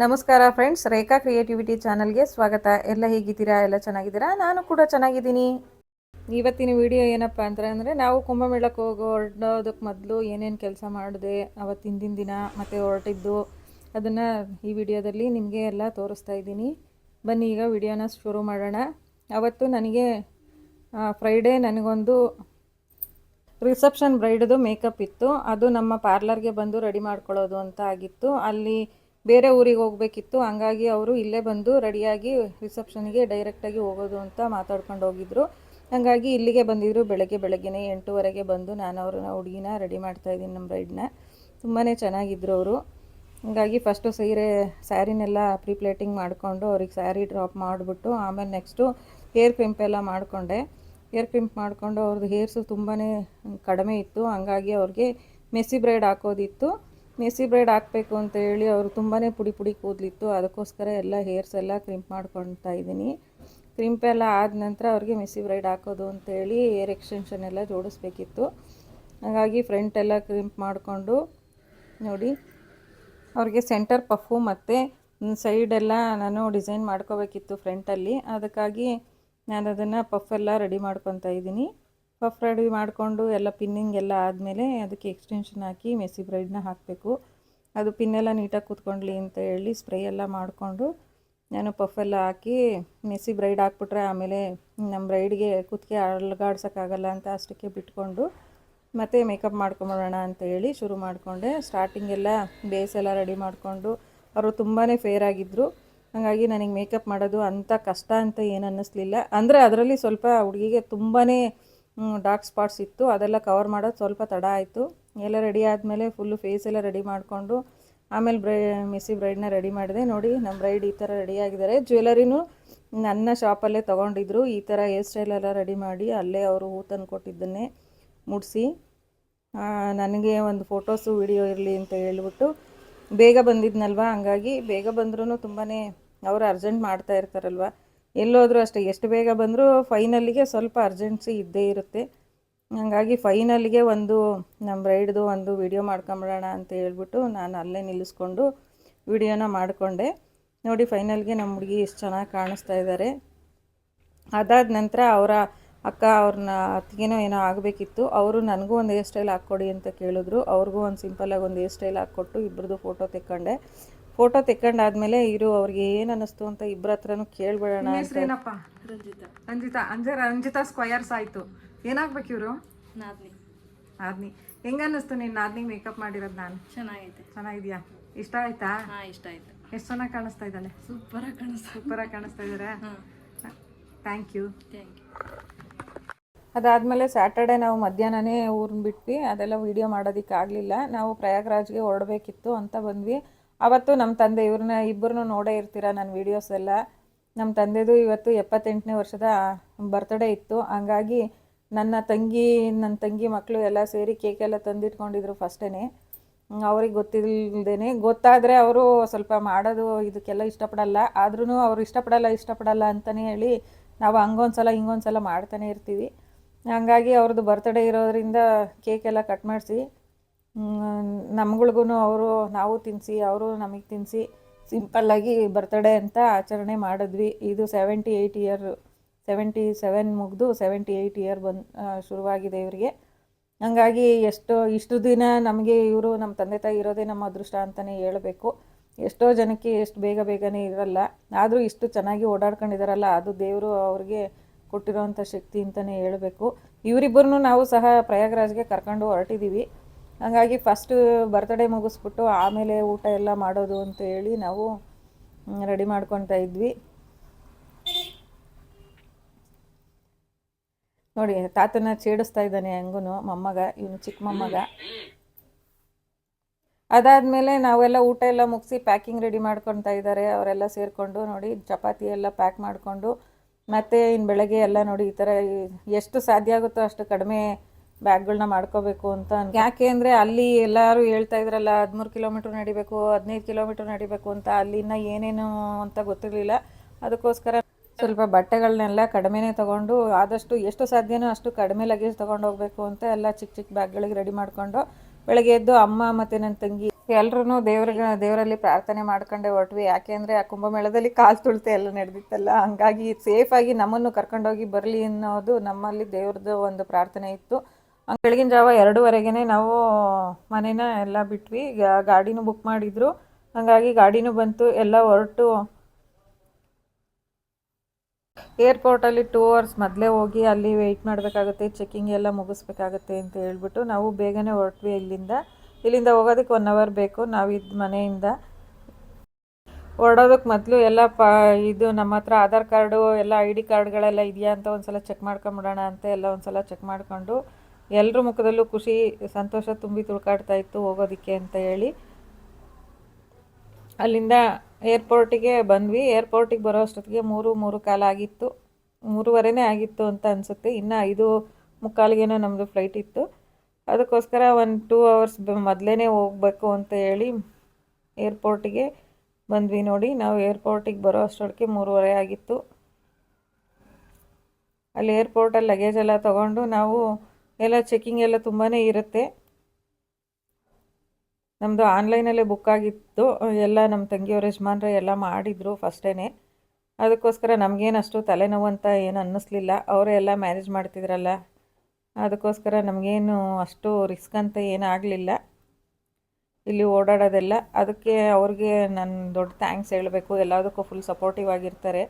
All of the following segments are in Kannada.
ನಮಸ್ಕಾರ ಫ್ರೆಂಡ್ಸ್ ರೇಖಾ ಕ್ರಿಯೇಟಿವಿಟಿ ಚಾನಲ್ಗೆ ಸ್ವಾಗತ. ಎಲ್ಲ ಹೇಗಿದ್ದೀರಾ? ಎಲ್ಲ ಚೆನ್ನಾಗಿದ್ದೀರಾ? ನಾನು ಕೂಡ ಚೆನ್ನಾಗಿದ್ದೀನಿ. ಇವತ್ತಿನ ವಿಡಿಯೋ ಏನಪ್ಪ ಅಂದ್ರೆ ಅಂದರೆ, ನಾವು ಕುಂಭಮೇಳಕ್ಕೆ ಹೋಗಿ ಹೊರಡೋದಕ್ಕೆ ಮೊದಲು ಏನೇನು ಕೆಲಸ ಮಾಡಿದೆ ಅವತ್ತಿಂದಿನ ದಿನ ದಿನ ಮತ್ತು ಹೊರಟಿದ್ದು, ಅದನ್ನು ಈ ವಿಡಿಯೋದಲ್ಲಿ ನಿಮಗೆ ಎಲ್ಲ ತೋರಿಸ್ತಾ ಇದ್ದೀನಿ. ಬನ್ನಿ, ಈಗ ವಿಡಿಯೋನ ಶುರು ಮಾಡೋಣ. ಅವತ್ತು ನನಗೆ ಫ್ರೈಡೇ ನನಗೊಂದು ರಿಸೆಪ್ಷನ್ ಬ್ರೈಡ್ದು ಮೇಕಪ್ ಇತ್ತು. ಅದು ನಮ್ಮ ಪಾರ್ಲರ್ಗೆ ಬಂದು ರೆಡಿ ಮಾಡ್ಕೊಳ್ಳೋದು ಅಂತ ಆಗಿತ್ತು. ಅಲ್ಲಿ ಬೇರೆ ಊರಿಗೆ ಹೋಗಬೇಕಿತ್ತು. ಹಂಗಾಗಿ ಅವರು ಇಲ್ಲೇ ಬಂದು ರೆಡಿಯಾಗಿ ರಿಸೆಪ್ಷನ್ಗೆ ಡೈರೆಕ್ಟಾಗಿ ಹೋಗೋದು ಅಂತ ಮಾತಾಡ್ಕೊಂಡು ಹೋಗಿದ್ರು. ಹಾಗಾಗಿ ಇಲ್ಲಿಗೆ ಬಂದಿದ್ರು ಬೆಳಗ್ಗೆ ಬೆಳಗ್ಗೆನೇ ಎಂಟೂವರೆಗೆ ಬಂದು ನಾನು ಅವ್ರನ್ನ ಹುಡುಗಿನ ರೆಡಿ ಮಾಡ್ತಾಯಿದ್ದೀನಿ ನಮ್ಮ ಬ್ರೈಡ್ನ ತುಂಬಾ ಚೆನ್ನಾಗಿದ್ರು ಅವರು. ಹಂಗಾಗಿ ಫಸ್ಟು ಸೀರೆ, ಸ್ಯಾರಿನೆಲ್ಲ ಪ್ರಿಪ್ಲೇಟಿಂಗ್ ಮಾಡಿಕೊಂಡು ಅವ್ರಿಗೆ ಸ್ಯಾರಿ ಡ್ರಾಪ್ ಮಾಡಿಬಿಟ್ಟು ಆಮೇಲೆ ನೆಕ್ಸ್ಟು ಹೇರ್ ಕ್ರಿಂಪ್ ಎಲ್ಲ ಮಾಡಿಕೊಂಡೆ. ಹೇರ್ ಕ್ರಿಂಪ್ ಮಾಡಿಕೊಂಡು ಅವ್ರದ್ದು ಹೇರ್ಸು ತುಂಬಾ ಕಡಿಮೆ ಇತ್ತು. ಹಂಗಾಗಿ ಅವ್ರಿಗೆ ಮೆಸ್ಸಿ ಬ್ರೈಡ್ ಹಾಕೋದಿತ್ತು. ಮೆಸ್ಸಿ ಬ್ರೈಡ್ ಹಾಕಬೇಕು ಅಂತ ಹೇಳಿ ಅವರು ತುಂಬಾ ಪುಡಿ ಪುಡಿ ಕೂದಲಿತ್ತು ಅದಕ್ಕೋಸ್ಕರ ಎಲ್ಲ ಹೇರ್ಸ್ ಎಲ್ಲ ಕ್ರಿಂಪ್ ಮಾಡ್ಕೊತಾ ಇದ್ದೀನಿ. ಕ್ರಿಂಪ್ ಎಲ್ಲ ಆದ ನಂತರ ಅವ್ರಿಗೆ ಮೆಸಿ ಬ್ರೈಡ್ ಹಾಕೋದು ಅಂತೇಳಿ ಹೇರ್ ಎಕ್ಸ್ಟೆನ್ಷನ್ ಎಲ್ಲ ಜೋಡಿಸ್ಬೇಕಿತ್ತು. ಹಾಗಾಗಿ ಫ್ರಂಟ್ ಎಲ್ಲ ಕ್ರಿಂಪ್ ಮಾಡಿಕೊಂಡು ನೋಡಿ, ಅವ್ರಿಗೆ ಸೆಂಟರ್ ಪಫು ಮತ್ತು ಸೈಡೆಲ್ಲ ನಾನು ಡಿಸೈನ್ ಮಾಡ್ಕೋಬೇಕಿತ್ತು ಫ್ರಂಟಲ್ಲಿ. ಅದಕ್ಕಾಗಿ ನಾನು ಅದನ್ನು ಪಫ್ ಎಲ್ಲ ರೆಡಿ ಮಾಡ್ಕೊತಾ ಇದ್ದೀನಿ. ಪಫ್ ರೆಡಿ ಮಾಡಿಕೊಂಡು ಎಲ್ಲ ಪಿನ್ನಿಂಗ್ ಎಲ್ಲ ಆದಮೇಲೆ ಅದಕ್ಕೆ ಎಕ್ಸ್ಟೆನ್ಷನ್ ಹಾಕಿ ಮೆಸ್ಸಿ ಬ್ರೈಡ್ನ ಹಾಕಬೇಕು. ಅದು ಪಿನ್ನೆಲ್ಲ ನೀಟಾಗಿ ಕೂತ್ಕೊಳ್ಳಿ ಅಂತ ಹೇಳಿ ಸ್ಪ್ರೇ ಎಲ್ಲ ಮಾಡಿಕೊಂಡು ನಾನು ಪಫ್ ಎಲ್ಲ ಹಾಕಿ ಮೆಸ್ಸಿ ಬ್ರೈಡ್ ಹಾಕ್ಬಿಟ್ರೆ ಆಮೇಲೆ ನಮ್ಮ ಬ್ರೈಡ್ಗೆ ಕೂತ್ಕೆ ಅಲ್ಗಾಡ್ಸೋಕ್ಕಾಗಲ್ಲ ಅಂತ ಅಷ್ಟಕ್ಕೆ ಬಿಟ್ಕೊಂಡು ಮತ್ತೆ ಮೇಕಪ್ ಮಾಡ್ಕೊಂಬಿಡೋಣ ಅಂತ ಹೇಳಿ ಶುರು ಮಾಡಿಕೊಂಡೆ. ಸ್ಟಾರ್ಟಿಂಗೆಲ್ಲ ಬೇಸ್ ಎಲ್ಲ ರೆಡಿ ಮಾಡಿಕೊಂಡು ಅವರು ತುಂಬಾ ಫೇರ್ ಆಗಿದ್ದರು ಹಾಗಾಗಿ ನನಗೆ ಮೇಕಪ್ ಮಾಡೋದು ಅಂಥ ಕಷ್ಟ ಅಂತ ಏನು ಅನ್ನಿಸ್ಲಿಲ್ಲ ಅಂದರೆ ಅದರಲ್ಲಿ ಸ್ವಲ್ಪ ಹುಡುಗಿಗೆ ತುಂಬಾ ಡಾರ್ಕ್ ಸ್ಪಾಟ್ಸ್ ಇತ್ತು. ಅದೆಲ್ಲ ಕವರ್ ಮಾಡೋದು ಸ್ವಲ್ಪ ತಡ ಆಯಿತು. ಎಲ್ಲ ರೆಡಿ ಆದಮೇಲೆ ಫುಲ್ಲು ಫೇಸ್ ಎಲ್ಲ ರೆಡಿ ಮಾಡಿಕೊಂಡು ಆಮೇಲೆ ಬ್ರೈ ಮಿಸ್ಸಿ ಬ್ರೈಡ್ನ ರೆಡಿ ಮಾಡಿದೆ. ನೋಡಿ ನಮ್ಮ ಬ್ರೈಡ್ ಈ ಥರ ರೆಡಿ ಆಗಿದ್ದಾರೆ. ಜ್ಯುವೆಲರಿನೂ ನನ್ನ ಶಾಪಲ್ಲೇ ತೊಗೊಂಡಿದ್ರು. ಈ ಥರ ಹೇರ್ ಸ್ಟೈಲ್ ಎಲ್ಲ ರೆಡಿ ಮಾಡಿ ಅಲ್ಲೇ ಅವರು ಹೂ ತಂದು ಕೊಟ್ಟಿದ್ದನ್ನೇ ಮುಡಿಸಿ. ನನಗೆ ಒಂದು ಫೋಟೋಸು ವಿಡಿಯೋ ಇರಲಿ ಅಂತ ಹೇಳ್ಬಿಟ್ಟು ಬೇಗ ಬಂದಿದ್ನಲ್ವ? ಹಂಗಾಗಿ ಬೇಗ ಬಂದ್ರೂ ತುಂಬಾ ಅವರು ಅರ್ಜೆಂಟ್ ಮಾಡ್ತಾ ಇರ್ತಾರಲ್ವ? ಎಲ್ಲೋದ್ರೂ ಅಷ್ಟೇ, ಎಷ್ಟು ಬೇಗ ಬಂದರೂ ಫೈನಲ್ಲಿಗೆ ಸ್ವಲ್ಪ ಅರ್ಜೆನ್ಸಿ ಇದ್ದೇ ಇರುತ್ತೆ. ಹಾಗಾಗಿ ಫೈನಲ್ಗೆ ಒಂದು ನಮ್ಮ ರೈಡ್ದು ಒಂದು ವಿಡಿಯೋ ಮಾಡ್ಕೊಂಬಿಡೋಣ ಅಂತ ಹೇಳ್ಬಿಟ್ಟು ನಾನು ಅಲ್ಲೇ ನಿಲ್ಲಿಸ್ಕೊಂಡು ವಿಡಿಯೋನ ಮಾಡಿಕೊಂಡೆ. ನೋಡಿ, ಫೈನಲ್ಗೆ ನಮ್ಮ ಹುಡುಗಿ ಎಷ್ಟು ಚೆನ್ನಾಗಿ ಕಾಣಿಸ್ತಾ ಇದ್ದಾರೆ ಅದಾದ ನಂತರ ಅವರ ಅಕ್ಕ ಅವ್ರನ್ನ ಅತ್ತಿಗೆನೋ ಏನೋ ಆಗಬೇಕಿತ್ತು. ಅವರು ನನಗೂ ಒಂದು ಹೇರ್ ಸ್ಟೈಲ್ ಹಾಕ್ಕೊಡಿ ಅಂತ ಕೇಳಿದ್ರು. ಅವ್ರಿಗೂ ಒಂದು ಸಿಂಪಲ್ಲಾಗಿ ಒಂದು ಹೇರ್ ಸ್ಟೈಲ್ ಹಾಕ್ಕೊಟ್ಟು ಇಬ್ಬರದು ಫೋಟೋ ತೆಕ್ಕೊಂಡೆ. ಫೋಟೋ ತೆಕ್ಕೊಂಡಾದ್ಮೇಲೆ ಇರು ಅವ್ರಿಗೆ ಏನು ಅನ್ನಿಸ್ತು ಅಂತ ಇಬ್ಬರ ಹತ್ರನೂ ಕೇಳ್ಬಿಡೋಣ ಅಂತ. ಏನಪ್ಪ? ರಂಜಿತಾ. ರಂಜಿತಾ ಅಂಜೆ ರಂಜಿತಾ ಸ್ಕ್ವಯರ್ಸ್ ಆಯಿತು. ಏನಾಗ್ಬೇಕು ಇವರು? ನಾದ್ನಿ. ನಾದ್ನಿ. ಹೆಂಗ ಅನ್ನಿಸ್ತು ನೀನು ನಾದ್ನಿ ಮೇಕಪ್ ಮಾಡಿರೋದು ನಾನು? ಚೆನ್ನಾಗೈತೆ. ಚೆನ್ನಾಗಿದ್ಯಾ? ಇಷ್ಟ ಆಯ್ತಾ? ಹಾ ಇಷ್ಟ ಆಯ್ತು. ಎಷ್ಟು ಚೆನ್ನಾಗಿ ಕಾಣಿಸ್ತಾ ಇದ್ದಾಳೆ? ಸೂಪರ್ ಆಗಿ ಕಾಣಿಸ್ತಾ ಸೂಪರಾಗಿ ಕಾಣಿಸ್ತಾ ಇದ್ದಾರೆ ಹಾ. ಥ್ಯಾಂಕ್ ಯು ಥ್ಯಾಂಕ್ ಯು ಅದಾದಮೇಲೆ ಸ್ಯಾಟರ್ಡೆ ನಾವು ಮಧ್ಯಾಹ್ನನೇ ಊರನ್ನ ಬಿಟ್ವಿ. ಅದೆಲ್ಲ ವಿಡಿಯೋ ಮಾಡೋದಿಕ್ಕೆ ಆಗಲಿಲ್ಲ ನಾವು ಪ್ರಯಾಗ್ರಾಜ್ಗೆ ಹೊರಡಬೇಕಿತ್ತು ಅಂತ ಬಂದ್ವಿ. ಅವತ್ತು ನಮ್ಮ ತಂದೆ, ಇವ್ರನ್ನ ಇಬ್ಬರನ್ನೂ ನೋಡೇ ಇರ್ತೀರ ನನ್ನ ವೀಡಿಯೋಸ್ ಎಲ್ಲ? ನಮ್ಮ ತಂದೆದು ಇವತ್ತು ಎಪ್ಪತ್ತೆಂಟನೇ ವರ್ಷದ ಬರ್ತ್ಡೇ ಇತ್ತು. ಹಂಗಾಗಿ ನನ್ನ ತಂಗಿ ನನ್ನ ತಂಗಿ ಮಕ್ಕಳು ಎಲ್ಲ ಸೇರಿ ಕೇಕ್ ಎಲ್ಲ ತಂದಿಟ್ಕೊಂಡಿದ್ರು ಫಸ್ಟೇ ಅವ್ರಿಗೆ ಗೊತ್ತಿಲ್ಲದೇನೆ ಗೊತ್ತಾದರೆ ಅವರು ಸ್ವಲ್ಪ ಮಾಡೋದು ಇದಕ್ಕೆಲ್ಲ ಇಷ್ಟಪಡಲ್ಲ. ಆದ್ರೂ ಅವ್ರು ಇಷ್ಟಪಡಲ್ಲ ಇಷ್ಟಪಡಲ್ಲ ಅಂತಲೇ ಹೇಳಿ ನಾವು ಹಂಗೊಂದು ಸಲ ಹಿಂಗೊಂದು ಸಲ ಮಾಡ್ತಾನೆ ಇರ್ತೀವಿ. ಹಂಗಾಗಿ ಅವ್ರದ್ದು ಬರ್ತ್ಡೇ ಇರೋದ್ರಿಂದ ಕೇಕ್ ಎಲ್ಲ ಕಟ್ ಮಾಡಿಸಿ ನಮ್ಗಳಿಗೂ ಅವರು ನಾವು ತಿನ್ನಿಸಿ ಅವರು ನಮಗೆ ತಿನ್ನಿಸಿ ಸಿಂಪಲ್ಲಾಗಿ ಬರ್ತಡೇ ಅಂತ ಆಚರಣೆ ಮಾಡಿದ್ವಿ. ಇದು seventy eight year seventy seven ಮುಗಿದು ಸೆವೆಂಟಿ ಏಯ್ಟ್ ಇಯರ್ ಬಂದು ಶುರುವಾಗಿದೆ ಇವರಿಗೆ. ಹಂಗಾಗಿ ಎಷ್ಟೋ, ಇಷ್ಟು ದಿನ ನಮಗೆ ಇವರು ನಮ್ಮ ತಂದೆ ತಾಯಿ ಇರೋದೇ ನಮ್ಮ ಅದೃಷ್ಟ ಅಂತಲೇ ಹೇಳಬೇಕು. ಎಷ್ಟೋ ಜನಕ್ಕೆ ಎಷ್ಟು ಬೇಗ ಬೇಗನೆ ಇರಲ್ಲ. ಆದರೂ ಇಷ್ಟು ಚೆನ್ನಾಗಿ ಓಡಾಡ್ಕೊಂಡಿದಾರಲ್ಲ, ಅದು ದೇವರು ಅವ್ರಿಗೆ ಕೊಟ್ಟಿರೋವಂಥ ಶಕ್ತಿ ಅಂತಲೇ ಹೇಳಬೇಕು. ಇವರಿಬ್ಬರನ್ನು ನಾವು ಸಹ ಪ್ರಯಾಗ್ರಾಜ್ಗೆ ಕರ್ಕೊಂಡು ಹೊರಟಿದ್ದೀವಿ ಹಾಗಾಗಿ ಫಸ್ಟು ಬರ್ತ್ಡೇ ಮುಗಿಸ್ಬಿಟ್ಟು ಆಮೇಲೆ ಊಟ ಎಲ್ಲ ಮಾಡೋದು ಅಂತ ಹೇಳಿ ನಾವು ರೆಡಿ ಮಾಡ್ಕೊತಾ ಇದ್ವಿ. ನೋಡಿ, ತಾತನ ಚೇಡಿಸ್ತಾ ಇದ್ದಾನೆ ಹೆಂಗೂ ಮೊಮ್ಮಗ, ಇವನು ಚಿಕ್ಕ ಮೊಮ್ಮಗ. ಅದಾದಮೇಲೆ ನಾವೆಲ್ಲ ಊಟ ಎಲ್ಲ ಮುಗಿಸಿ ಪ್ಯಾಕಿಂಗ್ ರೆಡಿ ಮಾಡ್ಕೊತಾ ಇದ್ದಾರೆ, ಅವರೆಲ್ಲ ಸೇರಿಕೊಂಡು ನೋಡಿ, ಚಪಾತಿ ಎಲ್ಲ ಪ್ಯಾಕ್ ಮಾಡಿಕೊಂಡು, ಮತ್ತು ಇನ್ನು ಬೆಳಗ್ಗೆ ಎಲ್ಲ ನೋಡಿ ಈ ಥರ ಎಷ್ಟು ಸಾಧ್ಯ ಆಗುತ್ತೋ ಅಷ್ಟು ಕಡಿಮೆ ಬ್ಯಾಗ್ಗಳನ್ನ ಮಾಡ್ಕೋಬೇಕು ಅಂತ ಯಾಕೆ ಅಂದರೆ ಅಲ್ಲಿ ಎಲ್ಲರೂ ಹೇಳ್ತಾ ಇದ್ರಲ್ಲ, ಹದಿಮೂರು ಕಿಲೋಮೀಟ್ರ್ ನಡಿಬೇಕು, ಹದಿನೈದು ಕಿಲೋಮೀಟ್ರ್ ನಡಿಬೇಕು ಅಂತ ಅಲ್ಲಿನ ಏನೇನು ಅಂತ ಗೊತ್ತಿರಲಿಲ್ಲ. ಅದಕ್ಕೋಸ್ಕರ ಸ್ವಲ್ಪ ಬಟ್ಟೆಗಳನ್ನೆಲ್ಲ ಕಡಿಮೆನೇ ತಗೊಂಡು, ಆದಷ್ಟು ಎಷ್ಟು ಸಾಧ್ಯನೋ ಅಷ್ಟು ಕಡಿಮೆ ಲಗೇಜ್ ತೊಗೊಂಡು ಹೋಗಬೇಕು ಅಂತ ಎಲ್ಲ ಚಿಕ್ಕ ಚಿಕ್ಕ ಬ್ಯಾಗ್ಗಳಿಗೆ ರೆಡಿ ಮಾಡಿಕೊಂಡು, ಬೆಳಗ್ಗೆ ಎದ್ದು ಅಮ್ಮ ಮತ್ತು ನನ್ನ ತಂಗಿ ಎಲ್ಲರೂ ದೇವ್ರಿಗೆ, ದೇವರಲ್ಲಿ ಪ್ರಾರ್ಥನೆ ಮಾಡ್ಕೊಂಡೆ ಹೊರಟ್ವಿ. ಯಾಕೆ ಅಂದರೆ ಆ ಕುಂಭಮೇಳದಲ್ಲಿ ಕಾಲು ತುಳಿತೆ ಎಲ್ಲ ನಡೆದಿತ್ತಲ್ಲ, ಹಂಗಾಗಿ ಸೇಫಾಗಿ ನಮ್ಮನ್ನು ಕರ್ಕೊಂಡೋಗಿ ಬರಲಿ ಅನ್ನೋದು ನಮ್ಮಲ್ಲಿ ದೇವ್ರದ್ದು ಒಂದು ಪ್ರಾರ್ಥನೆ ಇತ್ತು. ಬೆಳಗಿನ ಜಾವ ಎರಡೂವರೆಗೆ ನಾವು ಮನೇನ ಎಲ್ಲ ಬಿಟ್ವಿ. ಗಾಡಿನೂ ಬುಕ್ ಮಾಡಿದ್ರು. ಹಾಗಾಗಿ ಗಾಡಿನೂ ಬಂತು. ಎಲ್ಲ ಹೊರಟು ಏರ್ಪೋರ್ಟಲ್ಲಿ ಟೂ ಅವರ್ಸ್ ಮೊದಲೇ ಹೋಗಿ ಅಲ್ಲಿ ವೆಯ್ಟ್ ಮಾಡಬೇಕಾಗುತ್ತೆ ಚೆಕಿಂಗ್ ಎಲ್ಲ ಮುಗಿಸ್ಬೇಕಾಗತ್ತೆ ಅಂತ ಹೇಳ್ಬಿಟ್ಟು ನಾವು ಬೇಗನೆ ಹೊರಟ್ವಿ ಇಲ್ಲಿಂದ. ಇಲ್ಲಿಂದ ಹೋಗೋದಕ್ಕೆ ಒನ್ ಅವರ್ ಬೇಕು. ನಾವಿದ್ದ ಮನೆಯಿಂದ ಹೊರಡೋದಕ್ಕೆ ಮೊದಲು ಎಲ್ಲ ಪ, ಇದು ನಮ್ಮ ಹತ್ರ ಆಧಾರ್ ಕಾರ್ಡು, ಎಲ್ಲ ಐ ಡಿ ಕಾರ್ಡ್ಗಳೆಲ್ಲ ಇದೆಯಾ ಅಂತ ಒಂದು ಸಲ ಚೆಕ್ ಮಾಡ್ಕೊಂಬಿಡೋಣ ಅಂತ ಎಲ್ಲ ಒಂದು ಸಲ ಚೆಕ್ ಮಾಡಿಕೊಂಡು ಎಲ್ಲರ ಮುಖದಲ್ಲೂ ಖುಷಿ, ಸಂತೋಷ ತುಂಬಿ ತುಳ್ಕಾಡ್ತಾ ಇತ್ತು ಹೋಗೋದಕ್ಕೆ ಅಂತ ಹೇಳಿ. ಅಲ್ಲಿಂದ ಏರ್ಪೋರ್ಟಿಗೆ ಬಂದ್ವಿ. ಏರ್ಪೋರ್ಟಿಗೆ ಬರೋ ಅಷ್ಟೊತ್ತಿಗೆ ಮೂರು ಮೂರು ಕಾಲ ಆಗಿತ್ತು. ಮೂರುವರೆನೇ ಆಗಿತ್ತು ಅಂತ ಅನಿಸುತ್ತೆ. ಇನ್ನು ಐದು ಮುಕ್ಕಾಲಿಗೇನೋ ನಮ್ಮದು ಫ್ಲೈಟ್ ಇತ್ತು. ಅದಕ್ಕೋಸ್ಕರ ಒಂದು ಟೂ ಅವರ್ಸ್ ಮೊದಲೇ ಹೋಗಬೇಕು ಅಂತ ಹೇಳಿ ಏರ್ಪೋರ್ಟಿಗೆ ಬಂದ್ವಿ ನೋಡಿ. ನಾವು ಏರ್ಪೋರ್ಟಿಗೆ ಬರೋ ಅಷ್ಟೊತ್ತಿಗೆ ಮೂರುವರೆ ಆಗಿತ್ತು. ಅಲ್ಲಿ ಏರ್ಪೋರ್ಟಲ್ಲಿ ಲಗೇಜ್ ಎಲ್ಲ ತೊಗೊಂಡು ನಾವು ಎಲ್ಲ ಚೆಕಿಂಗ್ ಎಲ್ಲ ತುಂಬಾ ಇರುತ್ತೆ. ನಮ್ಮದು ಆನ್ಲೈನಲ್ಲೇ ಬುಕ್ ಆಗಿತ್ತು ಎಲ್ಲ ನಮ್ಮ ತಂಗಿಯವ್ರ, ಯಜಮಾನ್ರೆ ಎಲ್ಲ ಮಾಡಿದರು ಫಸ್ಟೇ ಅದಕ್ಕೋಸ್ಕರ ನಮಗೇನು ಅಷ್ಟು ತಲೆನೋವು ಅಂತ ಏನು ಅನ್ನಿಸ್ಲಿಲ್ಲ. ಅವರೇ ಎಲ್ಲ ಮ್ಯಾನೇಜ್ ಮಾಡ್ತಿದ್ರಲ್ಲ. ಅದಕ್ಕೋಸ್ಕರ ನಮಗೇನು ಅಷ್ಟು ರಿಸ್ಕ್ ಅಂತ ಏನಾಗಲಿಲ್ಲ ಇಲ್ಲಿ ಓಡಾಡೋದೆಲ್ಲ. ಅದಕ್ಕೆ ಅವ್ರಿಗೆ ನಾನು ದೊಡ್ಡ ಥ್ಯಾಂಕ್ಸ್ ಹೇಳಬೇಕು. ಎಲ್ಲದಕ್ಕೂ ಫುಲ್ ಸಪೋರ್ಟಿವ್ ಆಗಿರ್ತಾರೆ.